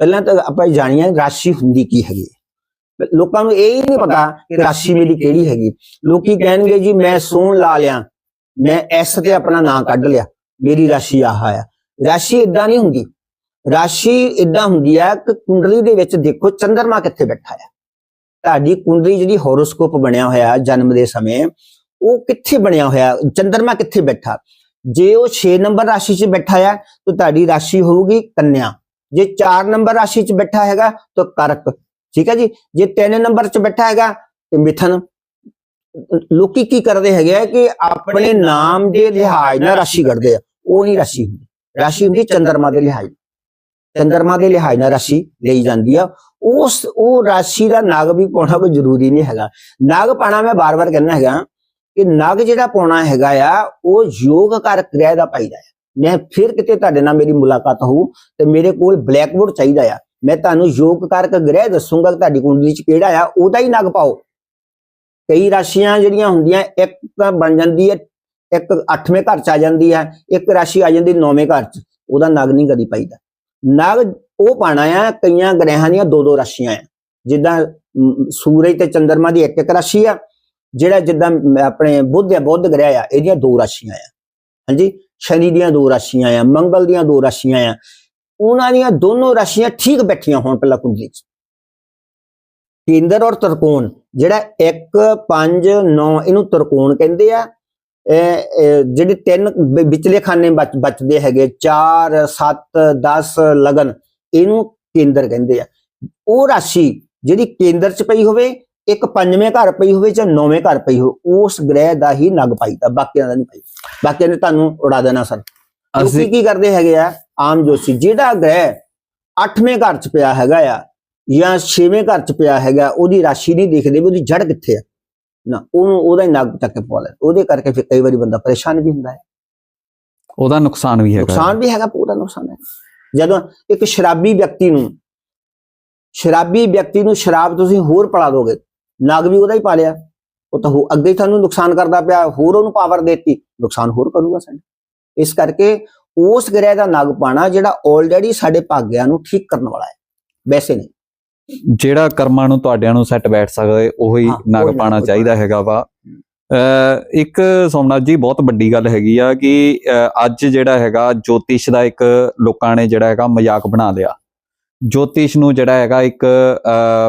S2: ਪਹਿਲਾਂ ਤਾਂ ਆਪਾਂ ਜਾਣੀਏ ਰਾਸ਼ੀ ਹੁੰਦੀ ਕੀ ਹੈਗੀ ਹੈ। ਲੋਕਾਂ ਨੂੰ ਇਹ ਹੀ ਨਹੀਂ ਪਤਾ ਕਿ ਰਾਸ਼ੀ ਮੇਰੀ ਕਿਹੜੀ ਹੈਗੀ ਲੋਕੀ ਕਹਿਣਗੇ ਜੀ ਮੈਂ ਸੋਹਣ ਲਾ ਲਿਆ ਮੈਂ ਐਸ ਤੇ ਆਪਣਾ ਨਾਂ ਕੱਢ ਲਿਆ। ਮੇਰੀ ਰਾਸ਼ੀ ਆਹ ਆ। ਰਾਸ਼ੀ ਇਦਾਂ ਨਹੀਂ ਹੁੰਦੀ। ਰਾਸ਼ੀ ਇਦਾਂ ਹੁੰਦੀ ਹੈ ਕਿ ਕੁੰਡਲੀ ਦੇ ਵਿੱਚ ਦੇਖੋ ਚੰਦਰਮਾ ਕਿੱਥੇ ਬੈਠਾ ਹੈ ਤੁਹਾਡੀ ਕੁੰਡਲੀ ਜਿਹੜੀ ਹੋਰੋਸਕੋਪ ਬਣਿਆ ਹੋਇਆ ਜਨਮ ਦੇ ਸਮੇਂ, ਉਹ ਕਿੱਥੇ ਬਣਿਆ ਹੋਇਆ? ਚੰਦਰਮਾ ਕਿੱਥੇ ਬੈਠਾ? ਜੇ ਉਹ 6 ਨੰਬਰ ਰਾਸ਼ੀ 'ਚ ਬੈਠਾ ਹੈ ਤਾਂ ਤੁਹਾਡੀ ਰਾਸ਼ੀ ਹੋਊਗੀ ਕੰਨਿਆ। ਜੇ 4 ਨੰਬਰ ਰਾਸ਼ੀ 'ਚ ਬੈਠਾ ਹੈਗਾ, ਤਾਂ ਕਰਕ। ਠੀਕ ਹੈ ਜੀ? ਜੇ 3 ਨੰਬਰ 'ਚ ਬੈਠਾ ਹੈਗਾ, ਤੇ ਮਿਥਨ। ਲੋਕੀ ਕੀ ਕਰਦੇ ਹੈਗੇ ਆ ਕਿ ਆਪਣੇ ਨਾਮ ਦੇ ਲਿਹਾਜ਼ ਨਾਲ ਰਾਸ਼ੀ ਕੱਢਦੇ ਆ। ਉਹ ਨਹੀਂ ਰਾਸ਼ੀ ਹੁੰਦੀ। ਰਾਸ਼ੀ ਹੁੰਦੀ ਚੰਦਰਮਾ ਦੇ ਲਿਹਾਜ਼ ਚੰਦਰਮਾ ਦੇ ਲਿਹਾਜ਼ ਨਾਲ ਰਾਸ਼ੀ ਲਈ ਜਾਂਦੀ ਆ। ਉਸ ਉਹ ਰਾਸ਼ੀ ਦਾ ਨਾਗ ਵੀ ਪਾਉਣਾ ਕੋਈ ਜ਼ਰੂਰੀ ਨਹੀਂ ਹੈਗਾ। ਨਾਗ ਪਾਣਾ ਮੈਂ ਬਾਰ-ਬਾਰ ਕਹਿੰਦਾ ਹੈਗਾ ਕਿ ਨਾਗ ਜਿਹੜਾ ਪਾਉਣਾ ਹੈਗਾ ਆ ਉਹ ਯੋਗ ਕਰ ਗ੍ਰਹਿ ਦਾ ਪਾਈਦਾ ਹੈ ਮੈਂ ਫਿਰ ਕਿਤੇ ਤੁਹਾਡੇ ਨਾਲ ਮੇਰੀ ਮੁਲਾਕਾਤ ਹੋਊ ਤੇ ਮੇਰੇ ਕੋਲ ਬਲੈਕ ਬੋਰਡ ਚਾਹੀਦਾ ਆ। ਮੈਂ ਤੁਹਾਨੂੰ ਯੋਗ ਕਾਰਕ ਗ੍ਰਹਿ ਦੱਸੂਗਾ ਤੁਹਾਡੀ ਕੁੰਡਲੀ ਚ ਕਿਹੜਾ ਆ ਉਹਦਾ ਹੀ ਨਗ ਪਾਓ। ਕਈ ਰਾਸ਼ੀਆਂ ਜਿਹੜੀਆਂ ਹੁੰਦੀਆਂ, ਇੱਕ ਤਾਂ ਬਣ ਜਾਂਦੀ ਹੈ, ਇੱਕ 8ਵੇਂ ਘਰ ਚ ਆ ਜਾਂਦੀ ਹੈ, ਇੱਕ ਰਾਸ਼ੀ ਆ ਜਾਂਦੀ 9ਵੇਂ ਘਰ ਚ, ਉਹਦਾ ਨਗ ਨਹੀਂ ਕਦੀ ਪਾਈਦਾ। ਨਗ ਉਹ ਪਾਣਾ ਆ, ਕਈਆਂ ਗ੍ਰਹਿਾਂ ਦੀਆਂ ਦੋ ਦੋ ਰਾਸ਼ੀਆਂ ਆ। ਜਿੱਦਾਂ ਸੂਰਜ ਤੇ ਚੰਦਰਮਾ ਦੀ ਇੱਕ ਇੱਕ ਰਾਸ਼ੀ ਆ, ਜਿਹੜਾ ਜਿੱਦਾਂ ਆਪਣੇ ਬੁੱਧ ਆ ਬੁੱਧ ਗ੍ਰਹਿ ਆ, ਇਹਦੀਆਂ ਦੋ ਰਾਸ਼ੀਆਂ ਆ। ਹਾਂਜੀ? ਸ਼ਨੀ ਦੀਆਂ ਦੋ ਰਾਸ਼ੀਆਂ ਆ, ਮੰਗਲ ਦੀਆਂ ਦੋ ਰਾਸ਼ੀਆਂ ਆ। ਉਹਨਾਂ ਦੀਆਂ ਦੋਨੋਂ ਰਾਸ਼ੀਆਂ ਠੀਕ ਬੈਠੀਆਂ ਹੋਣ ਪਹਿਲਾਂ ਕੁੰਡਲੀ 'ਚ। ਕੇਂਦਰ ਔਰ ਤਰਕੋਣ। ਜਿਹੜਾ 1 5 9 ਇਹਨੂੰ ਤਰਕੋਣ ਕਹਿੰਦੇ ਆ ਜਿਹੜੇ ਤਿੰਨ ਵਿਚਲੇ ਖਾਨੇ ਬਚ ਬਚਦੇ ਹੈਗੇ 4 7 10 ਲਗਨ ਇਹਨੂੰ ਕੇਂਦਰ ਕਹਿੰਦੇ ਆ। ਉਹ ਰਾਸ਼ੀ ਜਿਹੜੀ ਕੇਂਦਰ 'ਚ ਪਈ ਹੋਵੇ ਇੱਕ ਪੰਜਵੇਂ ਘਰ ਪਈ ਹੋਵੇ ਜਾਂ ਨੌਵੇਂ ਘਰ ਪਈ ਹੋ ਉਸ ਗ੍ਰਹਿ ਦਾ ਹੀ ਨਗ ਪਾਈਦਾ ਬਾਕੀਆਂ ਦਾ ਨਹੀਂ ਪਾਈਦਾ ਬਾਕੀਆਂ ਨੇ ਤੁਹਾਨੂੰ ਉਡਾ ਦੇਣਾ ਸਰ
S1: ਅਸੀਂ
S2: ਕੀ ਕਰਦੇ ਹੈਗੇ ਆ ਆਮ ਜੋਸ਼ੀ ਜਿਹੜਾ ਗ੍ਰਹਿ 8ਵੇਂ ਘਰ ਚ ਪਿਆ ਹੈਗਾ ਆ ਜਾਂ 6ਵੇਂ ਘਰ ਚ ਪਿਆ ਹੈਗਾ ਉਹਦੀ ਰਾਸ਼ੀ ਨਹੀਂ ਦੇਖਦੇ ਵੀ ਉਹਦੀ ਜੜ ਕਿੱਥੇ ਆ। ਨਾ ਉਹਨੂੰ ਉਹਦਾ ਹੀ ਨਗ ਚੱਕ ਕੇ ਪਵਾ ਲੈ ਉਹਦੇ ਕਰਕੇ ਫਿਰ ਕਈ ਵਾਰੀ ਬੰਦਾ ਪਰੇਸ਼ਾਨ ਵੀ ਹੁੰਦਾ ਹੈ।
S1: ਉਹਦਾ ਨੁਕਸਾਨ ਵੀ ਹੈਗਾ।
S2: ਨੁਕਸਾਨ ਵੀ ਹੈਗਾ ਪੂਰਾ ਨੁਕਸਾਨ ਹੈ। ਜਦੋਂ ਇੱਕ ਸ਼ਰਾਬੀ ਵਿਅਕਤੀ ਨੂੰ ਸ਼ਰਾਬੀ ਵਿਅਕਤੀ ਨੂੰ ਸ਼ਰਾਬ ਤੁਸੀਂ ਹੋਰ ਪੜਾ ਦੋਗੇ ਨਗ ਵੀ ਉਹਦਾ ਹੀ ਪਾ ਲਿਆ। ਉਹ ਤਾਂ ਹੋ- ਅੱਗੇ ਤੁਹਾਨੂੰ ਨੁਕਸਾਨ ਕਰਦਾ ਪਿਆ ਹੋਰ ਉਹਨੂੰ ਪਾਵਰ ਦੇਤੀ ਨੁਕਸਾਨ ਹੋਰ ਕਰੂਗਾ ਸਾਨੂੰ ਇਸ ਕਰਕੇ ਉਸ ਗ੍ਰਹਿ ਦਾ ਨਗ ਪਾਣਾ ਜਿਹੜਾ ਆਲਰੇਡੀ ਸਾਡੇ ਭਾਗਿਆਂ ਨੂੰ ਠੀਕ ਕਰਨ ਵਾਲਾ ਹੈ। ਵੈਸੇ ਨਹੀਂ।
S1: ਜਿਹੜਾ ਕਰਮਾਂ ਨੂੰ ਤੁਹਾਡਿਆਂ ਨੂੰ ਸੈੱਟ ਬੈਠ ਸਕਦੇ ਉਹੀ
S2: ਹਾਂ,
S1: ਨਗ ਪਾਣਾ। ਚਾਹੀਦਾ ਹੈਗਾ ਵਾ। ਇੱਕ ਸੋਮਨਾਥ ਜੀ ਬਹੁਤ ਵੱਡੀ ਗੱਲ ਹੈਗੀ ਆ ਕਿ ਅੱਜ ਜਿਹੜਾ ਹੈਗਾ ਜੋਤਿਸ਼ ਦਾ ਇੱਕ ਲੋਕਾਂ ਨੇ ਜਿਹੜਾ ਹੈਗਾ ਮਜ਼ਾਕ ਬਣਾ ਲਿਆ। ਜੋਤਿਸ਼ ਨੂੰ ਜਿਹੜਾ ਹੈਗਾ ਇੱਕ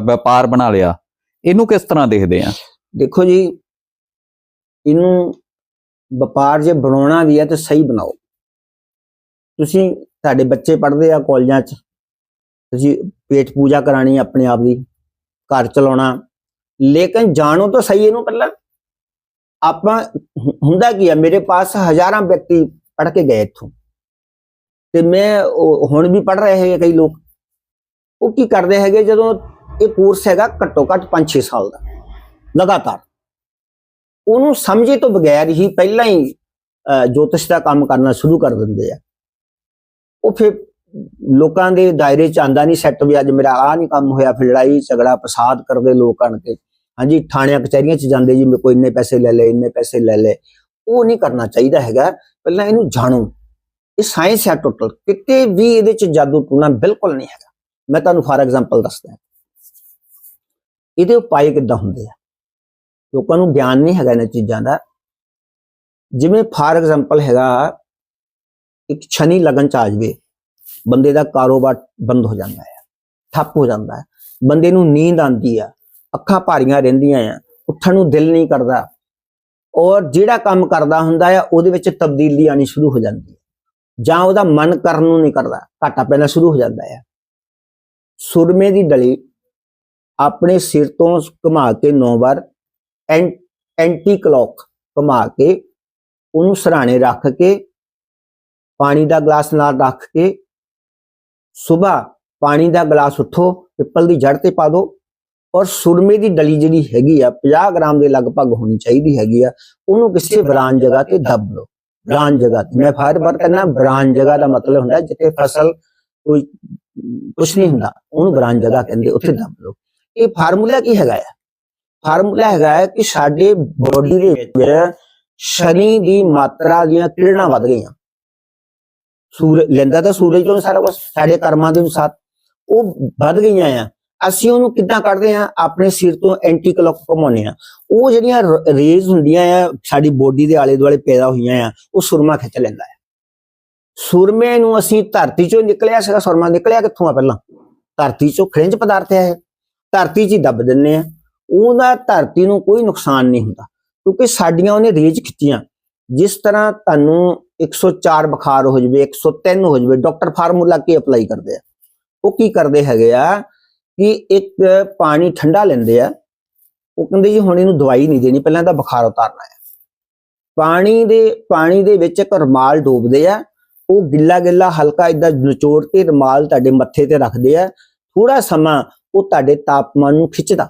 S1: ਵਪਾਰ ਬਣਾ ਲਿਆ। ਇਹਨੂੰ ਕਿਸ ਤਰ੍ਹਾਂ ਦੇਖਦੇ ਆ?
S2: ਦੇਖੋ ਜੀ ਇਹਨੂੰ ਵਪਾਰ ਜੇ ਬਣਾਉਣਾ ਵੀ ਹੈ ਤਾਂ ਸਹੀ ਬਣਾਓ। ਤੁਸੀਂ ਤੁਹਾਡੇ ਬੱਚੇ ਪੜ੍ਹਦੇ ਆ ਕਾਲਜਾਂ 'ਚ। ਤੁਸੀਂ ਪੇਟ ਪੂਜਾ ਕਰਾਣੀ ਆਪਣੇ ਆਪ ਦੀ ਘਰ ਚਲਾਉਣਾ। ਲੇਕਿਨ ਜਾਣੋ ਤਾਂ ਸਹੀ ਇਹਨੂੰ ਪਹਿਲਾਂ। ਆਪਾਂ ਹੁੰਦਾ ਕੀ ਆ ਮੇਰੇ ਪਾਸ ਹਜ਼ਾਰਾਂ ਵਿਅਕਤੀ ਪੜ੍ਹ ਕੇ ਗਏ ਇੱਥੋਂ। ਤੇ ਮੈਂ ਹੁਣ ਵੀ ਪੜ੍ਹ ਰਹੇ ਹੈਗੇ ਕਈ ਲੋਕ। ਉਹ ਕੀ ਕਰਦੇ ਹੈਗੇ ਜਦੋਂ ਇਹ ਕੋਰਸ ਹੈਗਾ ਘੱਟੋ ਘੱਟ 5-6 ਸਾਲ ਦਾ ਲਗਾਤਾਰ। ਉਹਨੂੰ ਸਮਝੇ ਤੋਂ ਬਗੈਰ ਹੀ ਪਹਿਲਾਂ ਹੀ ਅਹ, ਜੋਤਿਸ਼ ਦਾ ਕੰਮ ਕਰਨਾ ਸ਼ੁਰੂ ਕਰ ਦਿੰਦੇ ਆ। ਉਹ ਫਿਰ ਲੋਕਾਂ ਦੇ ਦਾਇਰੇ ਚ ਆਂਦਾ ਨਹੀਂ ਸੈੱਟ ਵੀ ਅੱਜ ਮੇਰਾ ਆਹ ਨਹੀਂ ਕੰਮ ਹੋਇਆ, ਫਿਰ ਲੜਾਈ, ਝਗੜਾ ਪ੍ਰਸਾਦ ਕਰਦੇ ਲੋਕ ਆਣ ਕੇ। ਹਾਂਜੀ, ਥਾਣਿਆਂ, ਕਚਹਿਰੀਆਂ ਚ ਜਾਂਦੇ ਜੀ, ਮੇਰੇ ਕੋਈ ਇੰਨੇ ਪੈਸੇ ਲੈ ਲੈ ਇੰਨੇ ਪੈਸੇ ਲੈ ਲੈ ਉਹ ਨਹੀਂ ਕਰਨਾ ਚਾਹੀਦਾ ਹੈਗਾ, ਪਹਿਲਾਂ ਇਹਨੂੰ ਜਾਣੋ। ਇਹ ਸਾਇੰਸ ਹੈ ਟੋਟਲ ਕਿਤੇ ਵੀ ਇਹਦੇ ਚ ਜਾਦੂ ਟੂਣਾ ਬਿਲਕੁਲ ਨਹੀਂ ਹੈਗਾ। ਮੈਂ ਤੁਹਾਨੂੰ ਫਾਰ ਐਗਜ਼ਾਮਪਲ ਦੱਸਦਾ। ਇਹਦੇ ਉਪਾਅ ਕਿੱਦਾਂ ਹੁੰਦੇ ਆ? ਲੋਕਾਂ ਨੂੰ ਗਿਆਨ ਨਹੀਂ ਹੈਗਾ ਇਹਨਾਂ ਚੀਜ਼ਾਂ ਦਾ। ਜਿਵੇਂ ਫਾਰ ਐਗਜ਼ਾਮਪਲ ਹੈਗਾ, ਇੱਕ ਛਨੀ ਲਗਨ ਚ ਆ ਜਾਵੇ। ਬੰਦੇ ਦਾ ਕਾਰੋਬਾਰ ਬੰਦ ਹੋ ਜਾਂਦਾ ਹੈ, ਠੱਪ ਹੋ ਜਾਂਦਾ ਹੈ। ਬੰਦੇ ਨੂੰ ਨੀਂਦ ਆਉਂਦੀ ਆ ਅੱਖਾਂ ਭਾਰੀਆਂ ਰਹਿੰਦੀਆਂ ਆ ਉੱਠਣ ਨੂੰ ਦਿਲ ਨਹੀਂ ਕਰਦਾ। ਔਰ ਜਿਹੜਾ ਕੰਮ ਕਰਦਾ ਹੁੰਦਾ ਆ ਉਹਦੇ ਵਿੱਚ ਤਬਦੀਲੀ ਆਣੀ ਸ਼ੁਰੂ ਹੋ ਜਾਂਦੀ ਹੈ। ਜਾਂ ਉਹਦਾ ਮਨ ਕਰਨ ਨੂੰ ਨਹੀਂ ਕਰਦਾ, ਘਾਟਾ ਪੈਣਾ ਸ਼ੁਰੂ ਹੋ ਜਾਂਦਾ ਹੈ। ਸੁਰਮੇ ਦੀ ਡਲੀ ਆਪਣੇ ਸਿਰ ਤੋਂ ਘੁਮਾ ਕੇ ਨੌ ਵਾਰ ਐਂ- ਐਂਟੀ ਕਲੌਕ ਘੁਮਾ ਕੇ ਉਹਨੂੰ ਸਰਾਣੇ ਰੱਖ ਕੇ, ਪਾਣੀ ਦਾ ਗਲਾਸ ਨਾਲ ਰੱਖ ਕੇ ਸਵੇਰ ਪਾਣੀ ਦਾ ਗਲਾਸ ਉਠੋ ਪਿੱਪਲ ਦੀ ਜੜ ਤੇ ਪਾ ਦਿਓ ਔਰ ਸੁਰਮੇ ਦੀ ਡਲੀ ਜਿਹੜੀ ਹੈਗੀ ਆ 50 ਗ੍ਰਾਮ ਦੇ ਲਗਭਗ ਹੋਣੀ ਚਾਹੀਦੀ ਹੈਗੀ ਆ ਉਹਨੂੰ ਕਿਸੇ ਬਰਾਨ ਜਗ੍ਹਾ ਤੇ ਦੱਬ ਲਓ ਬਰਾਨ ਜਗ੍ਹਾ ਤੇ ਮੈਂ ਫਾਰ ਬਾਰ ਕਹਿੰਦਾ ਬਰਾਨ ਜਗ੍ਹਾ ਦਾ ਮਤਲਬ ਹੁੰਦਾ ਜਿੱਥੇ ਫਸਲ ਕੋਈ ਕੁਛ ਨਹੀਂ ਹੁੰਦਾ ਉਹਨੂੰ ਬਰਾਨ ਜਗ੍ਹਾ ਕਹਿੰਦੇ ਉੱਥੇ ਦੱਬ ਲਓ ਇਹ ਫਾਰਮੂਲਾ ਕੀ ਹੈਗਾ ਆ ਫਾਰਮੂਲਾ ਹੈਗਾ ਹੈ ਕਿ ਸਾਡੇ ਬੋਡੀ ਦੇ ਵਿੱਚ ਸ਼ਨੀ ਦੀ ਮਾਤਰਾ ਦੀਆਂ ਕਿਰਨਾਂ ਵੱਧ ਗਈਆਂ ਸੂਰਜ, ਲੈਂਦਾ ਤਾਂ ਸੂਰਜ ਤੋਂ ਸਾਰਾ ਕੁਝ ਸਾਡੇ ਕਰਮਾਂ ਦੇ ਅਨੁਸਾਰ। ਉਹ ਵੱਧ ਗਈਆਂ ਆ। ਅਸੀਂ ਉਹਨੂੰ ਕਿੱਦਾਂ ਕੱਢਦੇ ਆ? ਆਪਣੇ ਸਿਰ ਤੋਂ ਐਂਟੀ ਕਲੌਕ ਘੁਮਾਉਂਦੇ ਆ। ਉਹ ਜਿਹੜੀਆਂ ਰੇਜ਼ ਹੁੰਦੀਆਂ ਆ, ਸਾਡੀ ਬੋਡੀ ਦੇ ਆਲੇ ਦੁਆਲੇ ਪੈਦਾ ਹੋਈਆਂ ਆ, ਉਹ ਸੁਰਮਾ ਖਿੱਚ ਲੈਂਦਾ ਹੈ ਸੁਰਮੇ ਨੂੰ ਅਸੀਂ ਧਰਤੀ ਚੋਂ ਨਿਕਲਿਆ ਸੀਗਾ, ਸੁਰਮਾ ਨਿਕਲਿਆ ਕਿੱਥੋਂ ਆ ਪਹਿਲਾਂ? ਧਰਤੀ ਚੋਂ ਖਣਿਜ ਪਦਾਰਥ ਹੈ ਇਹ। ਧਰਤੀ 'ਚ ਹੀ ਦੱਬ ਦਿੰਨੇ ਆ। ਉਹਦਾ ਧਰਤੀ ਨੂੰ ਕੋਈ ਨੁਕਸਾਨ ਨਹੀਂ ਹੁੰਦਾ। ਕਿਉਂਕਿ ਸਾਡੀਆਂ ਉਹਨੇ ਰੇਜ ਖਿੱਚੀਆਂ। ਜਿਸ ਤਰ੍ਹਾਂ ਤੁਹਾਨੂੰ 104 ਬੁਖਾਰ ਹੋ ਜਵੇ 103 ਹੋ ਜਵੇ, ਡਾਕਟਰ ਫਾਰਮੂਲਾ ਕੀ ਅਪਲਾਈ ਕਰਦੇ ਆ? ਉਹ ਕੀ ਕਰਦੇ ਹੈਗੇ ਆ ਕਿ ਇੱਕ ਪਾਣੀ ਠੰਡਾ ਲੈਂਦੇ ਆ, ਉਹ ਕਹਿੰਦੇ ਜੀ ਹੁਣ ਇਹਨੂੰ ਦਵਾਈ ਨਹੀਂ ਦੇਣੀ, ਪਹਿਲਾਂ ਤਾਂ ਬੁਖਾਰ ਉਤਾਰਨਾ ਹੈ। ਪਾਣੀ ਦੇ ਪਾਣੀ ਦੇ ਵਿੱਚ ਇੱਕ ਰਮਾਲ ਡੋਬਦੇ ਆ, ਉਹ ਗਿੱਲਾ ਗਿੱਲਾ, ਹਲਕਾ ਇਦਾਂ ਨਿਚੋੜ ਕੇ ਰਮਾਲ ਤੁਹਾਡੇ ਮੱਥੇ ਤੇ ਰੱਖਦੇ ਆ ਥੋੜਾ ਸਮਾਂ ਉਹ ਤੁਹਾਡੇ ਤਾਪਮਾਨ ਨੂੰ ਖਿੱਚਦਾ।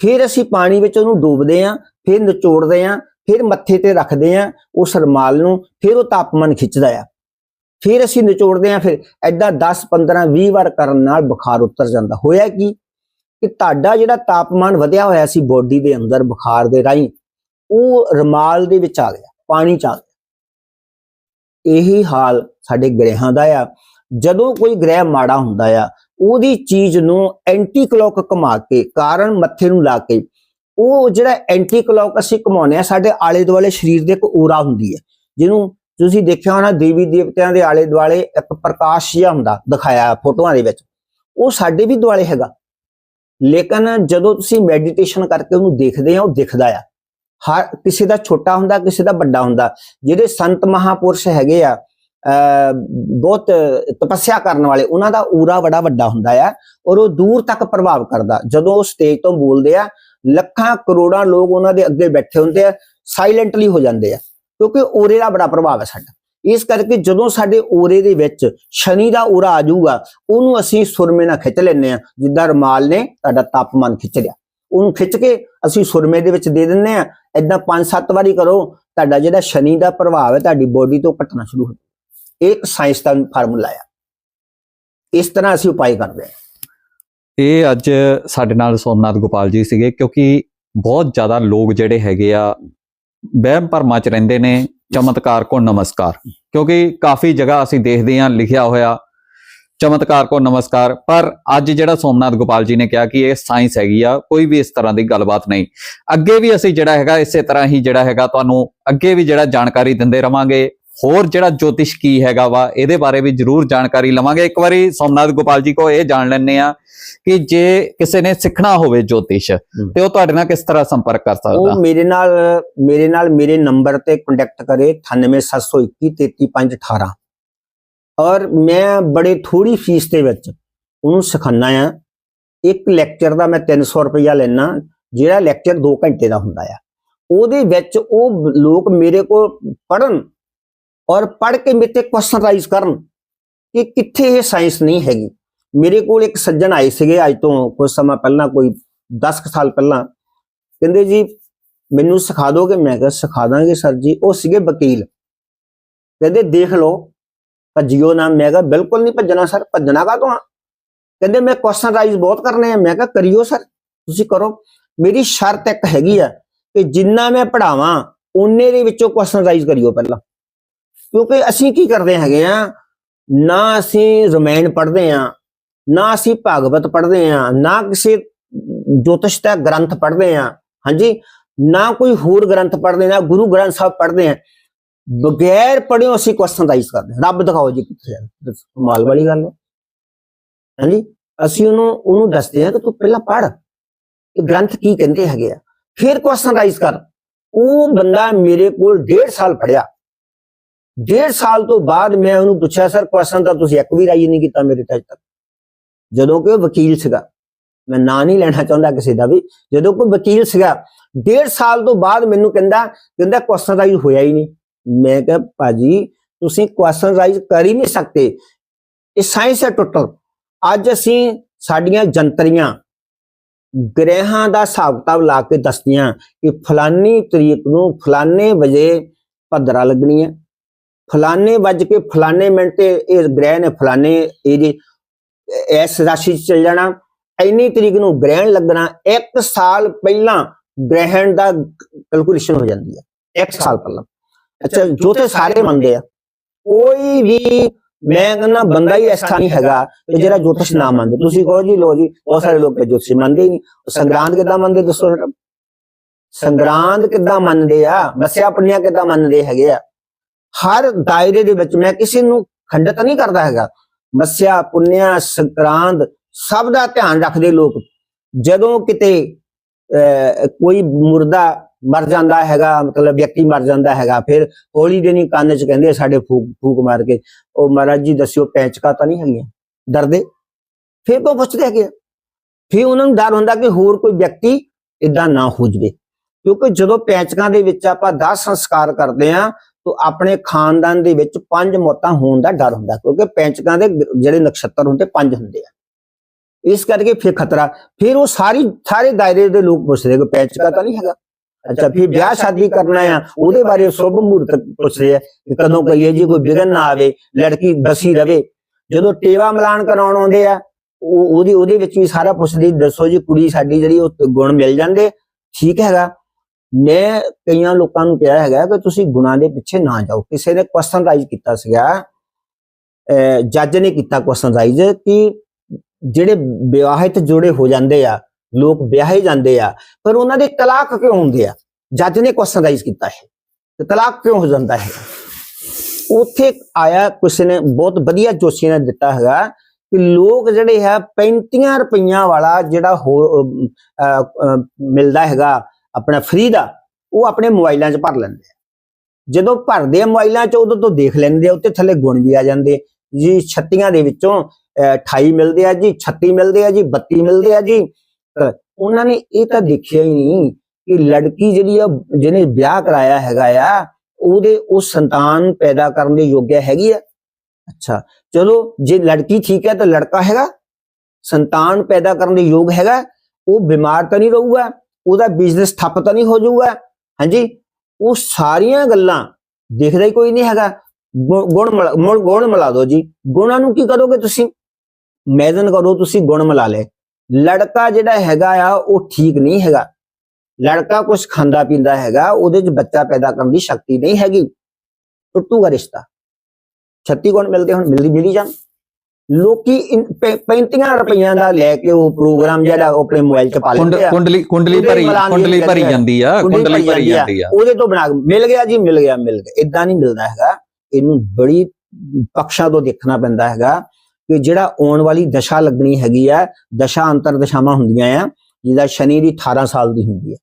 S2: ਫਿਰ ਅਸੀਂ ਪਾਣੀ ਵਿੱਚ ਉਹਨੂੰ ਡੋਬਦੇ ਆ, ਫਿਰ ਨਿਚੋੜਦੇ ਆ ਫਿਰ ਮੱਥੇ ਤੇ ਰੱਖਦੇ ਆ ਉਸ ਰਮਾਲ ਨੂੰ, ਫਿਰ ਉਹ ਤਾਪਮਾਨ ਖਿੱਚਦਾ ਆ। ਫਿਰ ਅਸੀਂ ਨਿਚੋੜਦੇ ਆ, ਫਿਰ ਐਦਾਂ 10 15 20 ਵਾਰ ਕਰਨ ਨਾਲ ਬੁਖਾਰ ਉਤਰ ਜਾਂਦਾ। ਹੋਇਆ ਕੀ? ਕਿ ਤੁਹਾਡਾ ਜਿਹੜਾ ਤਾਪਮਾਨ ਵਧਿਆ ਹੋਇਆ ਸੀ ਬੋਡੀ ਦੇ ਅੰਦਰ ਬੁਖਾਰ ਦੇ ਰਾਹੀਂ, ਉਹ ਰਮਾਲ ਦੇ ਵਿੱਚ ਆ ਗਿਆ, ਪਾਣੀ ਚ ਆ ਗਿਆ। ਇਹੀ ਹਾਲ ਸਾਡੇ ਗ੍ਰਹਿਾਂ ਦਾ ਆ। ਜਦੋਂ ਕੋਈ ਗ੍ਰਹਿ ਮਾੜਾ ਹੁੰਦਾ ਆ, ਉਹਦੀ ਚੀਜ਼ ਨੂੰ ਐਂਟੀ ਕਲੌਕ ਘੁਮਾ ਕੇ, ਕਾਰਨ ਮੱਥੇ ਨੂੰ ਲਾ ਕੇ ਉਹ ਜਿਹੜਾ ਐਂਟੀ ਕਲੌਕ ਅਸੀਂ ਘੁਮਾਉਂਦੇ ਆ ਸਾਡੇ ਆਲੇ ਦੁਆਲੇ ਸਰੀਰ ਦੇ ਇੱਕ ਊਰਾ ਹੁੰਦੀ ਹੈ। ਜਿਹਨੂੰ ਤੁਸੀਂ ਦੇਖਿਆ ਹੋਣਾ, ਦੇਵੀ ਦੇਵਤਿਆਂ ਦੇ ਆਲੇ ਦੁਆਲੇ ਇੱਕ ਪ੍ਰਕਾਸ਼ ਜਿਹਾ ਹੁੰਦਾ, ਦਿਖਾਇਆ ਫੋਟੋਆਂ ਦੇ ਵਿੱਚ। ਉਹ ਸਾਡੇ ਵੀ ਦੁਆਲੇ ਹੈਗਾ। ਲੇਕਿਨ ਜਦੋਂ ਤੁਸੀਂ ਮੈਡੀਟੇਸ਼ਨ ਕਰਕੇ ਉਹਨੂੰ ਦੇਖਦੇ ਆ ਉਹ ਦਿਖਦਾ ਆ। ਹਰ ਕਿਸੇ ਦਾ ਛੋਟਾ ਹੁੰਦਾ, ਕਿਸੇ ਦਾ ਵੱਡਾ ਹੁੰਦਾ। ਜਿਹੜੇ ਸੰਤ ਮਹਾਪੁਰਸ਼ ਹੈਗੇ ਆ ਬਹੁਤ ਤਪੱਸਿਆ ਕਰਨ ਵਾਲੇ, ਉਹਨਾਂ ਦਾ ਊਰਾ ਬੜਾ ਵੱਡਾ ਹੁੰਦਾ ਆ ਔਰ ਉਹ ਦੂਰ ਤੱਕ ਪ੍ਰਭਾਵ ਕਰਦਾ। ਜਦੋਂ ਉਹ ਸਟੇਜ ਤੋਂ ਬੋਲਦੇ ਆ ਲੱਖਾਂ ਕਰੋੜਾਂ ਲੋਕ ਉਹਨਾਂ ਦੇ ਅੱਗੇ ਬੈਠੇ ਹੁੰਦੇ ਆ ਸਾਇਲੈਂਟਲੀ ਹੋ ਜਾਂਦੇ ਆ, ਕਿਉਂਕਿ ਓਰੇ ਦਾ ਬੜਾ ਪ੍ਰਭਾਵ ਹੈ ਸਾਡਾ। ਇਸ ਕਰਕੇ ਜਦੋਂ ਸਾਡੇ ਓਰੇ ਦੇ ਵਿੱਚ ਸ਼ਨੀ ਦਾ ਓਰਾ ਆ ਜਾਊਗਾ, ਉਹਨੂੰ ਅਸੀਂ ਸੁਰਮੇ ਨਾਲ ਖਿੱਚ ਲੈਂਦੇ ਆ ਜਿੱਦਾਂ ਰਮਾਲ ਨੇ ਤੁਹਾਡਾ ਤਾਪਮਾਨ ਖਿੱਚ ਲਿਆ। ਉਹਨੂੰ ਖਿੱਚ ਕੇ ਅਸੀਂ ਸੁਰਮੇ ਦੇ ਵਿੱਚ ਦੇ ਦਿੰਦੇ ਆ ਇਦਾਂ 5-7 ਵਾਰੀ ਕਰੋ, ਤੁਹਾਡਾ ਜਿਹੜਾ ਸ਼ਨੀ ਦਾ ਪ੍ਰਭਾਵ ਹੈ, ਤੁਹਾਡੀ ਬੋਡੀ ਤੋਂ ਘਟਣਾ ਸ਼ੁਰੂ ਹੋ ਜਾਊ। ਇਹ ਇੱਕ ਸਾਇੰਸ ਦਾ ਫਾਰਮੂਲਾ ਆ। ਇਸ ਤਰ੍ਹਾਂ ਅਸੀਂ ਉਪਾਅ ਕਰਦੇ ਹਾਂ।
S1: ਇਹ ਅੱਜ ਸਾਡੇ ਨਾਲ ਸੋਮਨਾਥ ਗੋਪਾਲ ਜੀ ਸੀਗੇ, ਕਿਉਂਕਿ ਬਹੁਤ ਜ਼ਿਆਦਾ ਲੋਕ ਜਿਹੜੇ ਹੈਗੇ ਆ, ਵਹਿਮ ਭਰਮਾਂ ਚ ਰਹਿੰਦੇ ਨੇ, ਚਮਤਕਾਰ ਕੋ ਨਮਸਕਾਰ। ਕਿਉਂਕਿ ਕਾਫੀ ਜਗ੍ਹਾ ਅਸੀਂ ਦੇਖਦੇ ਹਾਂ, ਲਿਖਿਆ ਹੋਇਆ, ਚਮਤਕਾਰ ਕੋ ਨਮਸਕਾਰ। ਪਰ ਅੱਜ ਜਿਹੜਾ ਸੋਮਨਾਥ ਗੋਪਾਲ ਜੀ ਨੇ ਕਿਹਾ ਕਿ ਇਹ ਸਾਇੰਸ ਹੈਗੀ ਆ, ਕੋਈ ਵੀ ਇਸ ਤਰ੍ਹਾਂ ਦੀ ਗੱਲਬਾਤ ਨਹੀਂ। ਅੱਗੇ ਵੀ ਅਸੀਂ ਜਿਹੜਾ ਹੈਗਾ, ਇਸੇ ਤਰ੍ਹਾਂ ਹੀ ਜਿਹੜਾ ਹੈਗਾ, ਤੁਹਾਨੂੰ ਅੱਗੇ ਵੀ ਜਿਹੜਾ ਜਾਣਕਾਰੀ ਦਿੰਦੇ ਰਵਾਂਗੇ। ਹੋਰ ਜਿਹੜਾ ਜੋਤਿਸ਼ ਕੀ ਹੈਗਾ ਵਾ ਇਹਦੇ ਬਾਰੇ ਵੀ ਜਰੂਰ ਜਾਣਕਾਰੀ ਲਵਾਂਗੇ। ਇੱਕ ਵਾਰੀ ਸੋਮਨਾਥ ਗੋਪਾਲ ਜੀ ਕੋ ਇਹ ਜਾਣ ਲੈਣੇ ਆ ਕਿ ਜੇ ਕਿਸੇ ਨੇ ਸਿੱਖਣਾ ਹੋਵੇ ਜੋਤਿਸ਼ ਤੇ ਉਹ ਤੁਹਾਡੇ ਨਾਲ ਕਿਸ ਤਰ੍ਹਾਂ ਸੰਪਰਕ ਕਰ ਸਕਦਾ?
S2: ਉਹ ਮੇਰੇ ਨਾਲ ਮੇਰੇ ਨਾਲ ਮੇਰੇ ਨੰਬਰ ਤੇ ਕੰਟੈਕਟ ਕਰੇ 9872133518 ਔਰ ਮੈਂ ਬੜੇ ਥੋੜੀ ਫੀਸ ਦੇ ਵਿੱਚ ਉਹਨੂੰ ਸਿਖਾਉਣਾ ਆ ਇੱਕ ਲੈਕਚਰ ਦਾ ਮੈਂ 300 ਰੁਪਇਆ ਲੈਣਾ ਜਿਹੜਾ ਲੈਕਚਰ 2 ਘੰਟੇ ਦਾ ਹੁੰਦਾ ਆ। ਉਹਦੇ ਵਿੱਚ ਉਹ ਲੋਕ ਮੇਰੇ ਕੋਲ ਪੜਨ ਔਰ ਪੜ੍ਹ ਕੇ ਮੇਰੇ ਤੇ ਕੁਐਸਚਨ ਰਾਈਜ਼ ਕਰਨ ਕਿ ਕਿੱਥੇ ਇਹ ਸਾਇੰਸ ਨਹੀਂ ਹੈਗੀ। ਮੇਰੇ ਕੋਲ ਇੱਕ ਸੱਜਣ ਆਏ ਸੀਗੇ ਅੱਜ ਤੋਂ ਕੁਝ ਸਮਾਂ ਪਹਿਲਾਂ, ਕੋਈ 10 ਕੁ ਸਾਲ ਪਹਿਲਾਂ। ਕਹਿੰਦੇ ਜੀ, ਮੈਨੂੰ ਸਿਖਾ ਦੋਗੇ ਮੈਂ ਕਿਹਾ ਸਿਖਾ ਦਾਂਗੇ ਸਰ ਜੀ। ਉਹ ਸੀਗੇ ਵਕੀਲ। ਕਹਿੰਦੇ ਦੇਖ ਲਓ, ਭੱਜਿਓ ਨਾ। ਮੈਂ ਕਿਹਾ ਬਿਲਕੁਲ ਨਹੀਂ ਭੱਜਣਾ ਸਰ ਭੱਜਣਾ ਕਾ ਤੋਂ ਕਹਿੰਦੇ ਮੈਂ ਕੁਐਸਚਨ ਰਾਈਜ਼ ਬਹੁਤ ਕਰਨੇ ਆ। ਮੈਂ ਕਿਹਾ ਕਰਿਓ ਸਰ ਤੁਸੀਂ ਕਰੋ। ਮੇਰੀ ਸ਼ਰਤ ਇੱਕ ਹੈਗੀ ਆ ਕਿ ਜਿੰਨਾ ਮੈਂ ਪੜਾਵਾਂ ਉਹਨੇ ਦੇ ਵਿੱਚੋਂ ਕੁਐਸਚਨ ਰਾਈਜ਼ ਕਰਿਓ ਪਹਿਲਾਂ। ਕਿਉਂਕਿ ਅਸੀਂ ਕੀ ਕਰਦੇ ਹੈਗੇ ਆ? ਨਾ ਅਸੀਂ ਰਮਾਇਣ ਪੜ੍ਹਦੇ ਆ, ਨਾ ਅਸੀਂ ਭਾਗਵਤ ਪੜ੍ਹਦੇ ਆ, ਨਾ ਕਿਸੇ ਜੋਤਿਸ਼ ਦਾ ਗ੍ਰੰਥ ਪੜ੍ਹਦੇ ਆ। ਹਾਂਜੀ? ਨਾ ਕੋਈ ਹੋਰ ਗ੍ਰੰਥ ਪੜ੍ਹਦੇ, ਨਾ ਗੁਰੂ ਗ੍ਰੰਥ ਸਾਹਿਬ ਪੜ੍ਹਦੇ ਆ। ਬਗੈਰ ਪੜ੍ਹਿਓ ਅਸੀਂ ਕੁਐਸਚਨ ਰਾਈਜ਼ ਕਰਦੇ ਹਾਂ। ਰੱਬ ਦਿਖਾਓ ਜੀ ਕਿੱਥੇ ਹੈ ਵਾਲੀ ਗੱਲ ਹੈ ਹਾਂਜੀ? ਅਸੀਂ ਉਹਨੂੰ ਉਹਨੂੰ ਦੱਸਦੇ ਹਾਂ ਕਿ ਤੂੰ ਪਹਿਲਾਂ ਪੜ੍ਹ ਇਹ ਗ੍ਰੰਥ ਕੀ ਕਹਿੰਦੇ ਹੈਗੇ ਆ। ਫਿਰ ਕੁਐਸਚਨ ਰਾਈਜ਼ ਕਰ। ਉਹ ਬੰਦਾ ਮੇਰੇ ਕੋਲ 1.5 ਸਾਲ ਪੜਿਆ ਡੇਢ ਸਾਲ ਤੋਂ ਬਾਅਦ ਮੈਂ ਉਹਨੂੰ ਪੁੱਛਿਆ, ਸਰ ਕੁਐਸਚਨ ਤਾਂ ਤੁਸੀਂ ਇੱਕ ਵੀ ਰਾਈਜ਼ ਨਹੀਂ ਕੀਤਾ ਮੇਰੇ ਤੇ ਅਜੇ ਤੱਕ? ਜਦੋਂ ਕਿ ਉਹ ਵਕੀਲ ਸੀਗਾ। ਮੈਂ ਨਾਂ ਨਹੀਂ ਲੈਣਾ ਚਾਹੁੰਦਾ ਕਿਸੇ ਦਾ ਵੀ। ਜਦੋਂ ਕੋਈ ਵਕੀਲ ਸੀਗਾ, ਡੇਢ ਸਾਲ ਤੋਂ ਬਾਅਦ ਮੈਨੂੰ ਕਹਿੰਦਾ ਕਹਿੰਦਾ ਕੁਐਸਚਨ ਰਾਈਜ਼ ਹੋਇਆ ਹੀ ਨਹੀਂ। ਮੈਂ ਕਿਹਾ, ਭਾਜੀ, ਤੁਸੀਂ ਕੁਐਸਚਨ ਰਾਈਜ਼ ਕਰ ਹੀ ਨਹੀਂ ਸਕਦੇ। ਇਹ ਸਾਇੰਸ ਹੈ ਟੁੱਟਲ ਅੱਜ ਅਸੀਂ ਸਾਡੀਆਂ ਜੰਤਰੀਆਂ ਗ੍ਰਹਿਾਂ ਦਾ ਹਿਸਾਬ ਕਿਤਾਬ ਲਾ ਕੇ ਦੱਸਦੀਆਂ ਕਿ ਫਲਾਨੀ ਤਰੀਕ ਨੂੰ ਫਲਾਨੇ ਵਜੇ ਭਦਰਾ ਲੱਗਣੀ ਹੈ ਫਲਾਨੇ ਵੱਜ ਕੇ ਫਲਾਨੇ ਮਿੰਟ ਤੇ ਇਹ ਗ੍ਰਹਿ ਨੇ ਫਲਾਨੇ ਇਹਦੇ ਇਸ ਰਾਸ਼ੀ 'ਚ ਚੱਲ ਜਾਣਾ। ਇੰਨੀ ਤਰੀਕ ਨੂੰ ਗ੍ਰਹਿਣ ਲੱਗਣਾ ਇੱਕ ਸਾਲ ਪਹਿਲਾਂ ਗ੍ਰਹਿਣ ਦਾ ਕੈਲਕੂਲੇਸ਼ਨ ਹੋ ਜਾਂਦੀ ਹੈ। ਇੱਕ ਸਾਲ ਪਹਿਲਾਂ। ਅੱਛਾ ਜੋ ਤੇ ਸਾਰੇ ਮੰਨਦੇ ਆ। ਕੋਈ ਵੀ ਮੈਂ ਕਹਿੰਦਾ ਬੰਦਾ ਹੀ ਐਸਾ ਨਹੀਂ ਹੈਗਾ ਕਿ ਜਿਹੜਾ ਜੋਤਿਸ਼ ਨਾ ਮੰਨਦੇ। ਤੁਸੀਂ ਕਹੋ ਜੀ ਲੋ ਜੀ ਬਹੁਤ ਸਾਰੇ ਲੋਕ ਜੋਤਿਸ਼ ਮੰਨਦੇ ਹੀ ਨਹੀਂ। ਸੰਗਰਾਂਦ ਕਿੱਦਾਂ ਮੰਨਦੇ ਦੱਸੋ। ਸੰਗਰਾਂਦ ਕਿੱਦਾਂ ਮੰਨਦੇ ਆ? ਮਸਿਆ ਪੁੰਨਿਆ ਕਿੱਦਾਂ ਮੰਨਦੇ ਹੈਗੇ ਆ? ਹਰ ਦਾਇਰੇ ਦੇ ਵਿੱਚ ਮੈਂ ਕਿਸੇ ਨੂੰ ਖੰਡਿਤ ਨਹੀਂ ਕਰਦਾ ਹੈਗਾ। ਮਸਿਆ ਪੁੰਨਿਆ ਸੰਗਰਾਂਦ ਸਭ ਦਾ ਧਿਆਨ ਰੱਖਦੇ ਲੋਕ। ਜਦੋਂ ਕਿਤੇ ਅਹ, ਕੋਈ ਮੁਰਦਾ ਮਰ ਜਾਂਦਾ ਹੈਗਾ ਮਤਲਬ ਵਿਅਕਤੀ ਮਰ ਜਾਂਦਾ ਹੈਗਾ ਫਿਰ ਹੌਲੀ ਦਿਨੀ ਕੰਨ ਚ ਕਹਿੰਦੇ ਸਾਡੇ ਫੂਕ ਫੂਕ ਮਾਰ ਕੇ। ਉਹ ਮਹਾਰਾਜ ਜੀ ਦੱਸਿਓ ਪੈਂਚਕਾ ਤਾਂ ਨਹੀਂ ਹੈਗੀਆਂ? ਡਰਦੇ? ਫਿਰ ਕੋ ਪੁੱਛਦੇ ਹੈਗੇ ਆ। ਫਿਰ ਉਹਨਾਂ ਨੂੰ ਡਰ ਹੁੰਦਾ ਕਿ ਹੋਰ ਕੋਈ ਵਿਅਕਤੀ ਇਦਾਂ ਨਾ ਹੋ ਜਵੇ। ਕਿਉਂਕਿ ਜਦੋਂ ਪੈਂਚਕਾਂ ਦੇ ਵਿੱਚ ਆਪਾਂ 10 ਸੰਸਕਾਰ ਕਰਦੇ ਆ ਤਾਂ ਆਪਣੇ ਖਾਨਦਾਨ ਦੇ ਵਿੱਚ ਪੰਜ ਮੌਤਾਂ ਹੋਣ ਦਾ ਡਰ ਹੁੰਦਾ, ਕਿਉਂਕਿ ਪੈਂਚਕਾਂ ਦੇ ਜਿਹੜੇ ਨਕਸ਼ਤਰ ਹੁੰਦੇ, ਪੰਜ ਹੁੰਦੇ ਆ। ਇਸ ਕਰਕੇ ਫਿਰ ਖਤਰਾ, ਫਿਰ ਉਹ ਸਾਰੀ, ਸਾਰੇ ਦਾਇਰੇ ਦੇ ਲੋਕ ਪੁੱਛਦੇ ਕਿ ਪੈਂਚਕਾ ਤਾਂ ਨਹੀਂ ਹੈਗਾ। ਅੱਛਾ, ਫਿਰ ਵਿਆਹ ਸ਼ਾਦੀ ਕਰਨਾ ਆ, ਉਹਦੇ ਬਾਰੇ ਸ਼ੁਭ ਮਹੂਰਤ ਪੁੱਛਦੇ ਆ ਕਿ ਕਦੋਂ ਕਹੀਏ ਜੀ ਕੋਈ ਵਿਗਨ ਨਾ ਆਵੇ, ਲੜਕੀ ਬਸੀ ਰਵੇ। ਜਦੋਂ ਟੇਵਾ ਮਲਾਨ ਕਰਾਉਣ ਆਉਂਦੇ ਆ, ਉਹ, ਉਹਦੀ, ਉਹਦੇ ਵਿੱਚ ਵੀ ਸਾਰਾ ਪੁੱਛਦੇ, ਦੱਸੋ ਜੀ ਕੁੜੀ ਸਾਡੀ ਜਿਹੜੀ ਉਹ ਗੁਣ ਮਿਲ ਜਾਂਦੇ, ਠੀਕ ਹੈਗਾ। ਮੈਂ ਕਈਆਂ ਲੋਕਾਂ ਨੂੰ ਕਿਹਾ ਹੈਗਾ ਕਿ ਤੁਸੀਂ ਗੁਣਾਂ ਦੇ ਪਿੱਛੇ ਨਾ ਜਾਓ। ਕਿਸੇ ਨੇ ਕੁਐਸਚਨ ਰਾਈਜ਼ ਕੀਤਾ ਸੀਗਾ ਜੱਜ ਨੇ ਕੀਤਾ ਕੁਐਸਚਨ ਰਾਈਜ਼ ਕਿ ਜਿਹੜੇ ਵਿਵਾਹਿਤ ਜੋੜੇ ਹੋ ਜਾਂਦੇ ਆ ਲੋਕ ਵਿਆਹੇ ਜਾਂਦੇ ਆ ਪਰ ਉਹਨਾਂ ਦੇ ਤਲਾਕ ਕਿਉਂ ਹੁੰਦੇ ਆ? ਜੱਜ ਨੇ ਕੁਐਸਚਨ ਰਾਈਜ਼ ਕੀਤਾ ਹੈ। ਤੇ ਤਲਾਕ ਕਿਉਂ ਹੋ ਜਾਂਦਾ ਹੈ? ਉੱਥੇ ਆਇਆ ਕਿਸੇ ਨੇ ਬਹੁਤ ਵਧੀਆ ਜੋਸ਼ੀ ਨੇ ਦਿੱਤਾ ਹੈਗਾ ਕਿ ਲੋਕ ਜਿਹੜੇ ਹੈ 35 ਰੁਪਈਆਂ ਵਾਲਾ ਜਿਹੜਾ ਹੋ ਅਹ, ਮਿਲਦਾ ਹੈਗਾ ਆਪਣਾ ਫ੍ਰੀ ਦਾ ਉਹ ਆਪਣੇ ਮੋਬਾਈਲਾਂ 'ਚ ਭਰ ਲੈਂਦੇ ਆ। ਜਦੋਂ ਭਰਦੇ ਆ ਮੋਬਾਈਲਾਂ 'ਚ ਉਦੋਂ ਤੋਂ ਦੇਖ ਲੈਂਦੇ ਆ ਉੱਤੇ ਥੱਲੇ ਗੁਣ ਵੀ ਆ ਜਾਂਦੇ ਜੀ 36 ਦੇ ਵਿੱਚੋਂ ਅਹ, 28 ਮਿਲਦੇ ਆ ਜੀ 36 ਮਿਲਦੇ ਆ ਜੀ 32 ਮਿਲਦੇ ਆ ਜੀ। ਉਹਨਾਂ ਨੇ ਇਹ ਤਾਂ ਦੇਖਿਆ ਹੀ ਨਹੀਂ ਕਿ ਲੜਕੀ ਜਿਹੜੀ ਆ ਜਿਹਨੇ ਵਿਆਹ ਕਰਾਇਆ ਹੈਗਾ ਆ ਉਹਦੇ ਉਹ ਸੰਤਾਨ ਪੈਦਾ ਕਰਨ ਦੇ ਯੋਗ ਹੈਗੀ ਆ। ਅੱਛਾ ਚਲੋ ਜੇ ਲੜਕੀ ਠੀਕ ਹੈ ਤਾਂ ਲੜਕਾ ਹੈਗਾ ਸੰਤਾਨ ਪੈਦਾ ਕਰਨ ਦੇ ਯੋਗ ਹੈਗਾ ਉਹ ਬਿਮਾਰ ਤਾਂ ਨਹੀਂ ਰਹੂਗਾ। ਉਹਦਾ ਬਿਜ਼ਨਸ ਠੱਪ ਤਾਂ ਨਹੀਂ ਹੋ ਜਾਊਗਾ। ਹਾਂਜੀ? ਉਹ ਸਾਰੀਆਂ ਗੱਲਾਂ ਦੇਖਦਾ ਹੀ ਕੋਈ ਨਹੀਂ ਹੈਗਾ। ਗੁ- ਗੁਣ ਮਿਲਾ- ਗੁਣ ਮਿਲਾ ਦਿਓ ਜੀ। ਗੁਣਾਂ ਨੂੰ ਕੀ ਕਰੋਗੇ ਤੁਸੀਂ? ਮੈਜ਼ਨ ਕਰੋ ਤੁਸੀਂ ਗੁਣ ਮਿਲਾ ਲੈ ਲੜਕਾ ਜਿਹੜਾ ਹੈਗਾ ਆ, ਉਹ ਠੀਕ ਨਹੀਂ ਹੈਗਾ। ਲੜਕਾ ਕੁਝ ਖਾਂਦਾ ਪੀਂਦਾ ਹੈਗਾ, ਉਹਦੇ 'ਚ ਬੱਚਾ ਪੈਦਾ ਕਰਨ ਦੀ ਸ਼ਕਤੀ ਨਹੀਂ ਹੈਗੀ। ਟੁੱਟੂਗਾ ਰਿਸ਼ਤਾ। 36 ਗੁਣ ਮਿਲਦੇ ਹੁਣ, ਮਿਲਦੀ, ਮਿਲੀ ਜਾਣ। ਲੋਕੀ ਇਨ- ਪੈ- 35 ਰੁਪਈਆਂ ਦਾ ਲੈ ਕੇ ਉਹ ਪ੍ਰੋਗਰਾਮ ਜਿਹੜਾ ਉਹ ਆਪਣੇ ਮੋਬਾਈਲ 'ਚ ਪਾ
S1: ਕੁੰਡ-
S2: ਲੈਂਦੇ ਆ।
S1: ਕੁੰਡਲੀ ਕੁੰਡਲੀ ਭਰੀ
S2: ਦੀ
S1: ਕੁੰਡਲੀ ਭਰੀ। ਜਾਂਦੀ ਆ
S2: ਕੁੰਡਲੀ
S1: ਕੁੰਡਲੀ
S2: ਭਰੀ
S1: ਭਰੀ
S2: ਜਾਂਦੀ
S1: ਆ।
S2: ਉਹਦੇ ਤੋਂ ਬਣਾ ਮਿਲ ਗਿਆ ਜੀ ਮਿਲ ਗਿਆ ਮਿਲ ਗਿਆ। ਇਦਾਂ ਨਹੀਂ ਮਿਲਦਾ ਹੈਗਾ। ਇਹਨੂੰ ਬੜੀ ਪੱਖਾਂ ਤੋਂ ਦੇਖਣਾ ਪੈਂਦਾ ਹੈਗਾ ਕਿ ਜਿਹੜਾ ਆਉਣ ਵਾਲੀ ਦਸ਼ਾ ਲੱਗਣੀ ਹੈਗੀ ਆ ਦਸ਼ਾ ਅੰਤਰ ਦਸ਼ਾਵਾਂ ਹੁੰਦੀਆਂ ਆ ਜਿਹਦਾ ਸ਼ਨੀ ਦੀ 18 ਸਾਲ ਦੀ ਹੁੰਦੀ ਹੈ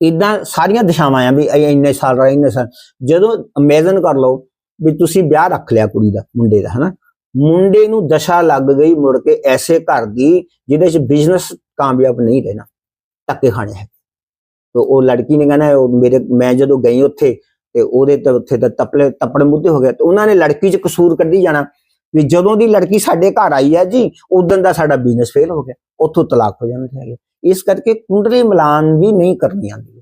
S2: ਇਦਾਂ ਸਾਰੀਆਂ ਦਸ਼ਾਵਾਂ ਆ ਵੀ ਇਹ ਇੰਨੇ ਸਾਲ ਰਹੇ ਇੰਨੇ ਸਾਲ। ਜਦੋਂ ਇਮੇਜਿਨ ਕਰ ਲਓ ਵੀ ਤੁਸੀਂ ਵਿਆਹ ਰੱਖ ਲਿਆ ਕੁੜੀ ਦਾ ਮੁੰਡੇ ਦਾ ਹਨਾ? ਮੁੰਡੇ ਨੂੰ ਦਸ਼ਾ ਲੱਗ ਗਈ ਮੁੜ ਕੇ ਐਸੇ ਘਰ ਦੀ ਜਿਹਦੇ 'ਚ ਬਿਜ਼ਨਸ ਕਾਮਯਾਬ ਨਹੀਂ ਰਹਿਣਾ, ਧੱਕੇ ਖਾਣੇ ਹੈ। ਤੇ ਉਹ ਲੜਕੀ ਨੇ ਕਹਿਣਾ, ਉਹ ਮੇਰੇ, ਮੈਂ ਜਦੋਂ ਗਈ ਉੱਥੇ ਤੇ ਉਹਦੇ ਤੇ ਉੱਥੇ ਤਾਂ ਤਪਲੇ, ਤਪੜ ਮੁੱਦੇ ਹੋ ਗਏ। ਤੇ ਉਹਨਾਂ ਨੇ ਲੜਕੀ 'ਚ ਕਸੂਰ ਕੱਢੀ ਜਾਣਾ ਵੀ ਜਦੋਂ ਦੀ ਲੜਕੀ ਸਾਡੇ ਘਰ ਆਈ ਹੈ ਜੀ, ਉਦੋਂ ਦਾ ਸਾਡਾ ਬਿਜ਼ਨਸ ਫੇਲ ਹੋ ਗਿਆ, ਉੱਥੋਂ ਤਲਾਕ ਹੋ ਜਾਣਾ ਹੈਗੇ। ਇਸ ਕਰਕੇ ਕੁੰਡਲੀ ਮਿਲਾਨ ਵੀ ਨਹੀਂ ਕਰਨੀ ਆਉਂਦੀ।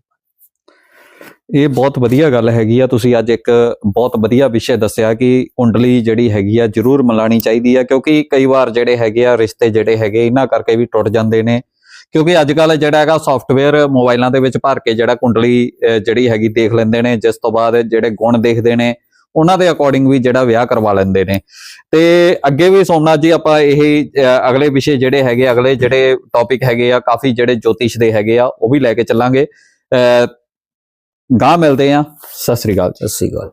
S1: ਇਹ ਬਹੁਤ ਵਧੀਆ ਗੱਲ ਹੈਗੀ ਆ। ਤੁਸੀਂ ਅੱਜ ਇੱਕ ਬਹੁਤ ਵਧੀਆ ਵਿਸ਼ੇ ਦੱਸਿਆ ਕਿ ਕੁੰਡਲੀ ਜਿਹੜੀ ਹੈਗੀ ਆ, ਜ਼ਰੂਰ ਮਿਲਾਣੀ ਚਾਹੀਦੀ ਆ, ਕਿਉਂਕਿ ਕਈ ਵਾਰ ਜਿਹੜੇ ਹੈਗੇ ਆ, ਰਿਸ਼ਤੇ ਜਿਹੜੇ ਹੈਗੇ, ਇਹਨਾਂ ਕਰਕੇ ਵੀ ਟੁੱਟ ਜਾਂਦੇ ਨੇ। ਕਿਉਂਕਿ ਅੱਜ ਕੱਲ ਜਿਹੜਾ ਹੈਗਾ ਸੌਫਟਵੇਅਰ ਮੋਬਾਈਲਾਂ ਦੇ ਵਿੱਚ ਭਰ ਕੇ ਜਿਹੜਾ ਕੁੰਡਲੀ ਜਿਹੜੀ ਹੈਗੀ ਦੇਖ ਲੈਂਦੇ ਨੇ, ਜਿਸ ਤੋਂ ਬਾਅਦ ਜਿਹੜੇ ਗੁਣ ਦੇਖਦੇ ਨੇ, ਉਹਨਾਂ ਦੇ ਅਕੋਰਡਿੰਗ ਵੀ ਜਿਹੜਾ ਵਿਆਹ ਕਰਵਾ ਲੈਂਦੇ ਨੇ। ਤੇ ਅੱਗੇ ਵੀ ਸੋਮਨਾਥ ਜੀ, ਆਪਾਂ ਇਹ ਅਗਲੇ ਵਿਸ਼ੇ ਜਿਹੜੇ ਹੈਗੇ, ਅਗਲੇ ਜਿਹੜੇ ਟੌਪਿਕ ਹੈਗੇ ਆ, ਕਾਫੀ ਜਿਹੜੇ ਜੋਤਿਸ਼ ਦੇ ਹੈਗੇ ਆ, ਉਹ ਵੀ ਲੈ ਕੇ ਚੱਲਾਂਗੇ। ਗਾਂ ਮਿਲਦੇ ਆ ਸਤਿ ਸ੍ਰੀ ਅਕਾਲ ਜੀ।
S2: ਸਤਿ ਸ਼੍ਰੀ ਅਕਾਲ।